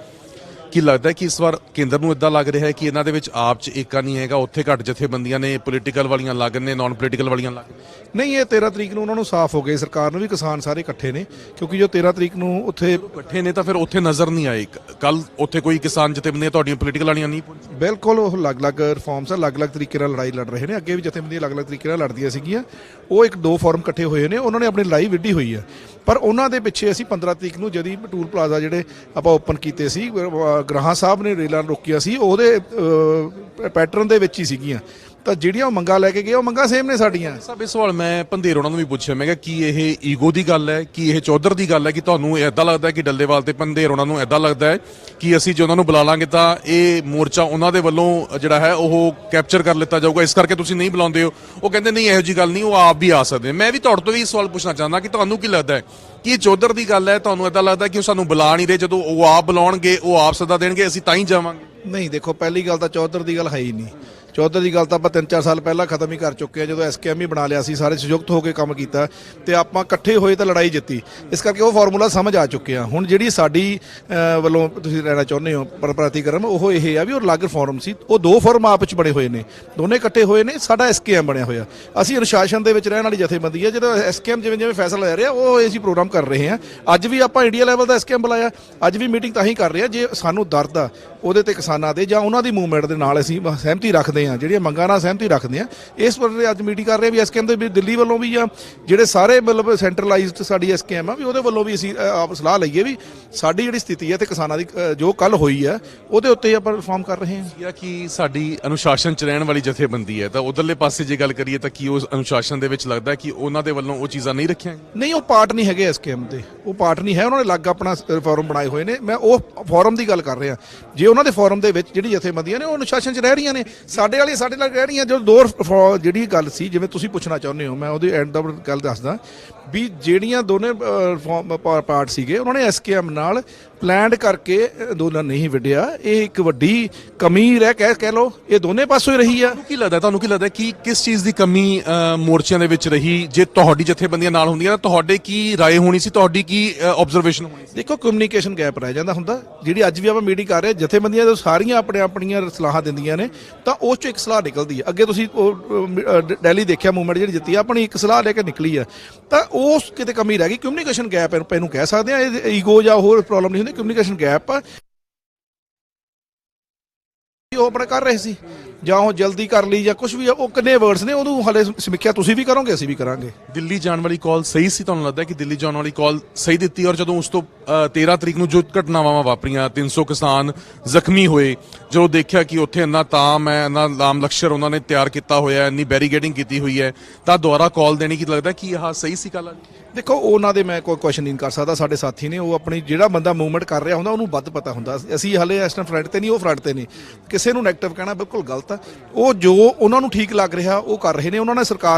ਕੀ ਲੱਗਦਾ ਹੈ ਕਿ ਇਸ ਵਾਰ ਕੇਂਦਰ ਨੂੰ ਇਦਾਂ ਲੱਗ ਰਿਹਾ ਹੈ ਕਿ ਇਹਨਾਂ ਦੇ ਵਿੱਚ ਆਪ ਚ ਏਕਾ ਨਹੀਂ ਹੈਗਾ? ਉੱਥੇ ਘੱਟ ਜਥੇਬੰਦੀਆਂ ਨੇ ਪੋਲੀਟੀਕਲ ਵਾਲੀਆਂ ਲੱਗ ਨੇ ਨਾਨ ਪੋਲੀਟੀਕਲ ਵਾਲੀਆਂ ਲੱਗ ਨਹੀਂ ਇਹ 13 ਤਰੀਕ ਨੂੰ ਉਹਨਾਂ ਨੂੰ ਸਾਫ਼ ਹੋ ਗਏ। ਸਰਕਾਰ ਨੂੰ ਵੀ ਕਿਸਾਨ ਸਾਰੇ ਇਕੱਠੇ ਨੇ ਕਿਉਂਕਿ ਜੋ 13 ਤਰੀਕ ਨੂੰ ਉੱਥੇ ਇਕੱਠੇ ਨੇ ਤਾਂ ਫਿਰ ਉੱਥੇ ਨਜ਼ਰ ਨਹੀਂ ਆਏ। ਕੱਲ ਉੱਥੇ ਕੋਈ ਕਿਸਾਨ ਜਥੇਬੰਦੀਆਂ ਤੁਹਾਡੀਆਂ ਪੋਲੀਟੀਕਲ ਵਾਲੀਆਂ ਨਹੀਂ ਬਿਲਕੁਲ ਉਹ ਅਲੱਗ-ਅਲੱਗ ਰਿਫਾਰਮਸ ਅਲੱਗ-ਅਲੱਗ ਤਰੀਕੇ ਨਾਲ ਲੜਾਈ ਲੜ ਰਹੇ ਨੇ। ਅੱਗੇ ਵੀ ਜਥੇਬੰਦੀਆਂ ਅਲੱਗ-ਅਲੱਗ ਤਰੀਕੇ ਨਾਲ ਲੜਦੀਆਂ ਸੀਗੀਆਂ। ਉਹ ਇੱਕ ਦੋ ਫੋਰਮ ਇਕੱਠੇ ਹੋਏ ਨੇ। ਉਹਨਾਂ ਨੇ ਆਪਣੀ ਲੜਾਈ ਵਿੱਢੀ ਹੋਈ ਆ। ਪਰ ਉਹਨਾਂ ਦੇ ਪਿੱਛੇ ਅਸੀਂ 15 ਤਰੀਕ ਨੂੰ ਜਦੀ ਟੂਲ ਪਲਾਜ਼ਾ ਜਿਹੜੇ ਆਪਾਂ ਓਪਨ ਕੀਤੇ ਸੀ, ਅਹ, ਗ੍ਰਾਹਾਂ ਸਾਹਿਬ ਨੇ ਰੇਲਾਂ ਰੋਕੀਆਂ ਸੀ, ਉਹਦੇ ਪੈਟਰਨ ਦੇ ਵਿੱਚ ਹੀ ਸੀਗੀਆਂ। ਤਾਂ ਜਿਹੜੀਆਂ ਉਹ ਮੰਗਾਂ ਲੈ ਕੇ ਗਏ ਉਹ ਮੰਗਾਂ ਸੇਮ ਨੇ ਸਾਡੀਆਂ। ਸਭ ਇਹ ਸਵਾਲ ਮੈਂ ਪੰਧੇਰ ਉਹਨਾਂ ਨੂੰ ਵੀ ਪੁੱਛਿਆ ਮੈਂ ਕਿਹਾ ਕੀ ਇਹ ਈਗੋ ਦੀ ਗੱਲ ਹੈ ਕੀ ਇਹ ਚੌਧਰ ਦੀ ਗੱਲ ਹੈ ਕਿ ਤੁਹਾਨੂੰ ਐਦਾਂ ਲੱਗਦਾ ਹੈ ਕਿ ਡੱਲੇਵਾਲ ਤੇ ਪੰਧੇਰ ਉਹਨਾਂ ਨੂੰ ਐਦਾਂ ਲੱਗਦਾ ਹੈ ਕਿ ਅਸੀਂ ਜੇ ਉਹਨਾਂ ਨੂੰ ਬੁਲਾ ਲਾਂਗੇ ਤਾਂ ਇਹ ਮੋਰਚਾ ਉਹਨਾਂ ਦੇ ਵੱਲੋਂ ਜਿਹੜਾ ਹੈ ਉਹ ਕੈਪਚਰ ਕਰ ਲਿੱਤਾ ਜਾਊਗਾ ਇਸ ਕਰਕੇ ਤੁਸੀਂ ਨਹੀਂ ਬੁਲਾਉਂਦੇ ਹੋ। ਉਹ ਕਹਿੰਦੇ ਨਹੀਂ ਇਹੋ ਜੀ ਗੱਲ ਨਹੀਂ ਉਹ ਆਪ ਵੀ ਆ ਸਕਦੇ ਮੈਂ ਵੀ ਤੁਹਾਡੇ ਤੋਂ ਵੀ ਇਹ ਸਵਾਲ ਪੁੱਛਣਾ ਚਾਹੁੰਦਾ ਕਿ ਤੁਹਾਨੂੰ ਕੀ ਲੱਗਦਾ ਹੈ ਕਿ ਇਹ ਚੌਧਰ ਦੀ ਗੱਲ ਹੈ ਤੁਹਾਨੂੰ ਐਦਾਂ ਲੱਗਦਾ ਕਿ ਉਹ ਸਾਨੂੰ ਬੁਲਾ ਨਹੀਂ ਰਹੇ ਜਦੋਂ ਉਹ ਆਪ ਬੁਲਾਉਣਗੇ ਉਹ ਆਪ ਸੱਦਾ ਦੇਣਗੇ ਅਸੀਂ ਤਾਂ ਹੀ ਜਾਵਾਂਗੇ? ਨਹੀਂ ਦੇਖੋ ਪਹਿਲੀ ਗੱਲ ਤਾਂ ਚੌਧਰ ਦੀ ਗੱਲ ਹੈ ਹੀ ਨਹੀਂ। ਚੌਧਰ ਦੀ ਗੱਲ ਤਾਂ ਆਪਾਂ 3-4 ਸਾਲ ਪਹਿਲਾਂ ਖਤਮ ਹੀ ਕਰ ਚੁੱਕੇ ਆ, ਜਦੋਂ ਐਸਕੇਐਮ ਹੀ ਬਣਾ ਲਿਆ ਸੀ, ਸਾਰੇ ਸੰਯੁਕਤ ਹੋ ਕੇ ਕੰਮ ਕੀਤਾ ਤੇ ਆਪਾਂ ਇਕੱਠੇ ਹੋਏ ਤਾਂ ਲੜਾਈ ਜਿੱਤੀ। ਇਸ ਕਰਕੇ ਉਹ ਫਾਰਮੂਲਾ ਸਮਝ ਆ ਚੁੱਕੇ ਆ। ਹੁਣ ਜਿਹੜੀ ਸਾਡੀ ਵੱਲੋਂ ਤੁਸੀਂ ਲੈਣਾ ਚਾਹੁੰਦੇ ਹੋ ਪ੍ਰਤੀਕਰਮ ਉਹ ਇਹ ਆ ਵੀ ਉਹ ਅਲੱਗ ਫਾਰਮ ਸੀ, ਉਹ ਦੋ ਫਾਰਮ ਆਪਸ ਚ ਬਣੇ ਹੋਏ ਨੇ। ਦੋਨੇ ਇਕੱਠੇ ਹੋਏ ਨੇ, ਸਾਡਾ ਐਸਕੇਐਮ ਬਣਿਆ ਹੋਇਆ। ਅਸੀਂ ਅਨੁਸ਼ਾਸਨ ਦੇ ਵਿੱਚ ਰਹਿਣ ਵਾਲੀ ਜਥੇਬੰਦੀ ਹੈ ਜਦੋਂ ਐਸਕੇਐਮ ਜਿਵੇਂ ਜਿਵੇਂ ਫੈਸਲਾ ਲੈ ਰਿਹਾ, ਉਹ ਅਸੀਂ ਪ੍ਰੋਗਰਾਮ ਕਰ ਰਹੇ ਹਾਂ ਅੱਜ ਵੀ ਆਪਾਂ ਇੰਡੀਆ ਲੈਵਲ ਦਾ ਐਸਕੇਐਮ ਬੁਲਾਇਆ, ਅੱਜ ਵੀ ਮੀਟਿੰਗ ਤਾਂ ਹੀ ਕਰ ਰਹੇ ਹਾਂ ਜੇ ਸਾਨੂੰ ਦਰਦ ਆ, ਉਹਦੇ ਤੇ ਕਿਸਾਨਾਂ ਦੇ ਜਾਂ ਉਹਨਾਂ ਦੀ ਮੂਵਮੈਂਟ ਦੇ ਨਾਲ ਅਸੀਂ ਸਹਿਮਤੀ ਰੱਖਦੇ ਹਾਂ ਜਿਹੜੀਆਂ ਮੰਗਾਂ ਨਾਲ ਸਹਿਮਤੀ ਰੱਖਦੇ ਹਾਂ ਇਸ ਬਾਰੇ ਅੱਜ ਮੀਟਿੰਗ ਕਰ ਰਹੇ ਹਾਂ ਵੀ ਐਸਕੇਐਮ ਦੇ ਵੀ ਦਿੱਲੀ ਵੱਲੋਂ ਵੀ ਆ ਜਿਹੜੇ ਸਾਰੇ ਮਤਲਬ ਸੈਂਟਰਲਾਈਜ਼ਡ ਸਾਡੀ ਐਸਕੇਐਮ ਆ ਵੀ ਉਹਦੇ ਵੱਲੋਂ ਵੀ ਅਸੀਂ ਆਪ ਸਲਾਹ ਲਈਏ ਵੀ ਸਾਡੀ ਜਿਹੜੀ ਸਥਿਤੀ ਹੈ ਤੇ ਕਿਸਾਨਾਂ ਦੀ ਜੋ ਕੱਲ ਹੋਈ ਹੈ ਉਹਦੇ ਉੱਤੇ ਆਪਾਂ ਰਿਫਾਰਮ ਕਰ ਰਹੇ ਹਾਂ ਜਾਂ ਕਿ ਸਾਡੀ ਅਨੁਸ਼ਾਸਨ ਚ ਰਹਿਣ ਵਾਲੀ ਜਥੇਬੰਦੀ ਹੈ ਤਾਂ ਉਧਰਲੇ ਪਾਸੇ ਜੇ ਗੱਲ ਕਰੀਏ ਤਾਂ ਕੀ ਉਸ ਅਨੁਸ਼ਾਸਨ ਦੇ ਵਿੱਚ ਲੱਗਦਾ ਕਿ ਉਹਨਾਂ ਦੇ ਵੱਲੋਂ ਉਹ ਚੀਜ਼ਾਂ ਨਹੀਂ ਰੱਖੀਆਂ? ਨਹੀਂ ਉਹ ਪਾਰਟ ਨਹੀਂ ਹੈਗੇ ਐਸਕੇਐਮ ਦੇ। ਉਹ ਪਾਰਟ ਨਹੀਂ ਹੈ ਉਹਨਾਂ ਨੇ ਅਲੱਗ ਆਪਣਾ ਫੋਰਮ ਬਣਾਏ ਹੋਏ ਨੇ। ਮੈਂ ਉਹ ਫੋਰਮ ਦੀ ਗੱਲ ਕਰ ਰਿਹਾ। ਜੇ ਉਹਨਾਂ ਦੇ ਫੋਰਮ ਦੇ ਵਿੱਚ ਜਿਹੜੀ ਜਥੇਬੰਦੀਆਂ ਨੇ ਉਹ ਅਨੁਸ਼ਾਸਨ 'ਚ ਰਹਿ ਰਹੀਆਂ ਨੇ। ਸਾਡੇ ਵਾਲੀ ਸਾਡੇ ਨਾਲ ਰਹਿ ਰਹੀਆਂ ਜੋ ਦੋ ਫੋ- ਜਿਹੜੀ ਗੱਲ ਸੀ, ਜਿਵੇਂ ਤੁਸੀਂ ਪੁੱਛਣਾ ਚਾਹੁੰਦੇ ਹੋ, ਮੈਂ ਉਹਦੀ ਐਂਡ ਦਾ ਗੱਲ ਦੱਸਦਾ। ਵੀ ਜਿਹੜੀਆਂ ਦੋਨੇ ਪਾਰਟ ਸੀਗੇ ਉਹਨਾਂ ਨੇ ਐਸਕੇਐਮ ਨਾਲ ਪਲਾਨਡ ਕਰਕੇ ਅੰਦੋਲਨ ਨਹੀਂ ਵਿੱਢਿਆ ਇਹ ਇੱਕ ਵੱਡੀ ਕਮੀ ਰਹਿ ਕਹਿ ਕਹਿ ਲਓ ਇਹ ਦੋਨੇ ਪਾਸੋਂ ਹੀ ਰਹੀ ਆ ਤੁਹਾਨੂੰ ਕੀ ਲੱਗਦਾ ਤੁਹਾਨੂੰ ਕੀ ਲੱਗਦਾ ਕਿ ਕਿਸ ਚੀਜ਼ ਦੀ ਕਮੀ ਅ, ਮੋਰਚਿਆਂ ਦੇ ਵਿੱਚ ਰਹੀ ਜੇ ਤੁਹਾਡੀ ਜਥੇਬੰਦੀਆਂ ਨਾਲ ਹੁੰਦੀਆਂ ਤਾਂ ਤੁਹਾਡੇ ਕੀ رائے ਹੋਣੀ ਸੀ ਤੁਹਾਡੀ ਕੀ ਆਬਜ਼ਰਵੇਸ਼ਨ ਹੋਣੀ ਸੀ ਦੇਖੋ ਕਮਿਊਨੀਕੇਸ਼ਨ ਗੈਪ ਰਹਿ ਜਾਂਦਾ ਹੁੰਦਾ ਜਿਹੜੀ ਅੱਜ ਵੀ ਆਪਾਂ ਮੀਟਿੰਗ ਕਰ ਰਹੇ ਹਾਂ, ਜਥੇਬੰਦੀਆਂ ਜੋ ਸਾਰੀਆਂ ਆਪਣੇ ਆਪਣੀਆਂ ਸਲਾਹਾਂ ਦਿੰਦੀਆਂ ਨੇ ਤਾਂ ਉਸ ਚੋਂ ਇੱਕ ਸਲਾਹ ਨਿਕਲਦੀ ਹੈ ਅੱਗੇ ਤੁਸੀਂ ਉਹ, ਅਹ, ਡ- ਦਿੱਲੀ ਦੇਖਿਆ ਮੂਵਮੈਂਟ ਜਿਹੜੀ ਜਿੱਤੀ ਆ, ਆਪਣੀ ਇੱਕ ਸਲਾਹ ਲੈ ਕੇ ਨਿਕਲੀ ਆ ਤਾਂ ਉਸ ਕਿਤੇ ਕਮੀ ਰਹਿ ਗਈ ਕਮਿਊਨੀਕੇਸ਼ਨ ਗੈਪ ਇਹਨੂੰ ਇਹਨੂੰ ਕਹਿ ਸਕਦੇ ਆ ਇਹ ਈਗੋ ਜਾਂ ਹੋਰ ਪ੍ਰੋਬਲਮ ਨਹੀਂ ਹੁੰਦੀ ਕਮਿਊਨੀਕੇਸ਼ਨ ਗੈਪ ਆ। ਉਹ ਆਪਣਾ ਕਰ ਰਹੇ ਸੀ ਜਾਂ ਉਹ ਜਲਦੀ ਕਰ ਲਈ ਜਾਂ ਕੁਝ ਵੀ ਆ, ਉਹ ਕਿੰਨੇ ਵਰਡਸ ਨੇ ਉਹਨੂੰ ਹਲੇ ਸਮੀਖਿਆ ਤੁਸੀਂ ਵੀ ਕਰੋਗੇ ਅਸੀਂ ਵੀ ਕਰਾਂਗੇ। ਦਿੱਲੀ ਜਾਣ ਵਾਲੀ ਕਾਲ ਸਹੀ ਸੀ ਤੁਹਾਨੂੰ ਲੱਗਦਾ ਕਿ ਦਿੱਲੀ ਜਾਣ ਵਾਲੀ ਕਾਲ ਸਹੀ ਦਿੱਤੀ ਔਰ ਜਦੋਂ ਉਸ ਤੋਂ 13 ਤਰੀਕ ਨੂੰ ਜੋ ਘਟਨਾਵਾਂ ਵਾਪਰੀਆਂ 300 ਕਿਸਾਨ ਜ਼ਖਮੀ ਹੋਏ, ਜਦੋਂ ਦੇਖਿਆ ਕਿ ਉੱਥੇ ਇੰਨਾ ਤਾਮ ਹੈ ਇੰਨਾ ਲਾਮ ਲਕਸ਼ਰ ਉਹਨਾਂ ਨੇ ਤਿਆਰ ਕੀਤਾ ਹੋਇਆ ਹੈ ਇੰਨੀ ਬੈਰੀਗੇਡਿੰਗ ਕੀਤੀ ਹੋਈ ਹੈ, ਤਾਂ ਦੁਬਾਰਾ ਕਾਲ ਦੇਣੀ ਕੀ ਲੱਗਦਾ ਕਿ ਆਹ ਸਹੀ ਸੀ ਕੱਲ ਦੇਖੋ, ਉਹਨਾਂ ਦੇ ਮੈਂ ਕੋਈ ਕੁਐਸਚਨ ਨਹੀਂ ਕਰ ਸਕਦਾ, ਸਾਡੇ ਸਾਥੀ ਨੇ, ਉਹ ਆਪਣੀ ਜਿਹੜਾ ਬੰਦਾ ਮੂਵਮੈਂਟ ਕਰ ਰਿਹਾ ਹੁੰਦਾ, ਉਹਨੂੰ ਵੱਧ ਪਤਾ ਹੁੰਦਾ। ਅਸੀਂ ਹਲੇ ਇਸ ਟਾਈਮ ਫਰੰਟ ਤੇ ਨਹੀਂ, ਉਹ ਫਰੰਟ ਤੇ ਨੇ ਕਿਸੇ ਨੂੰ ਨੈਗੇਟਿਵ ਕਹਿਣਾ ਬਿਲਕੁਲ ਗਲਤ ਆ। ਉਹ ਜੋ ਉਹਨਾਂ ਨੂੰ ਠੀਕ ਲੱਗ ਰਿਹਾ, ਉਹ ਕਰ ਰਹੇ ਨੇ, ਉਹਨਾਂ ਨੇ ਸਰਕਾਰ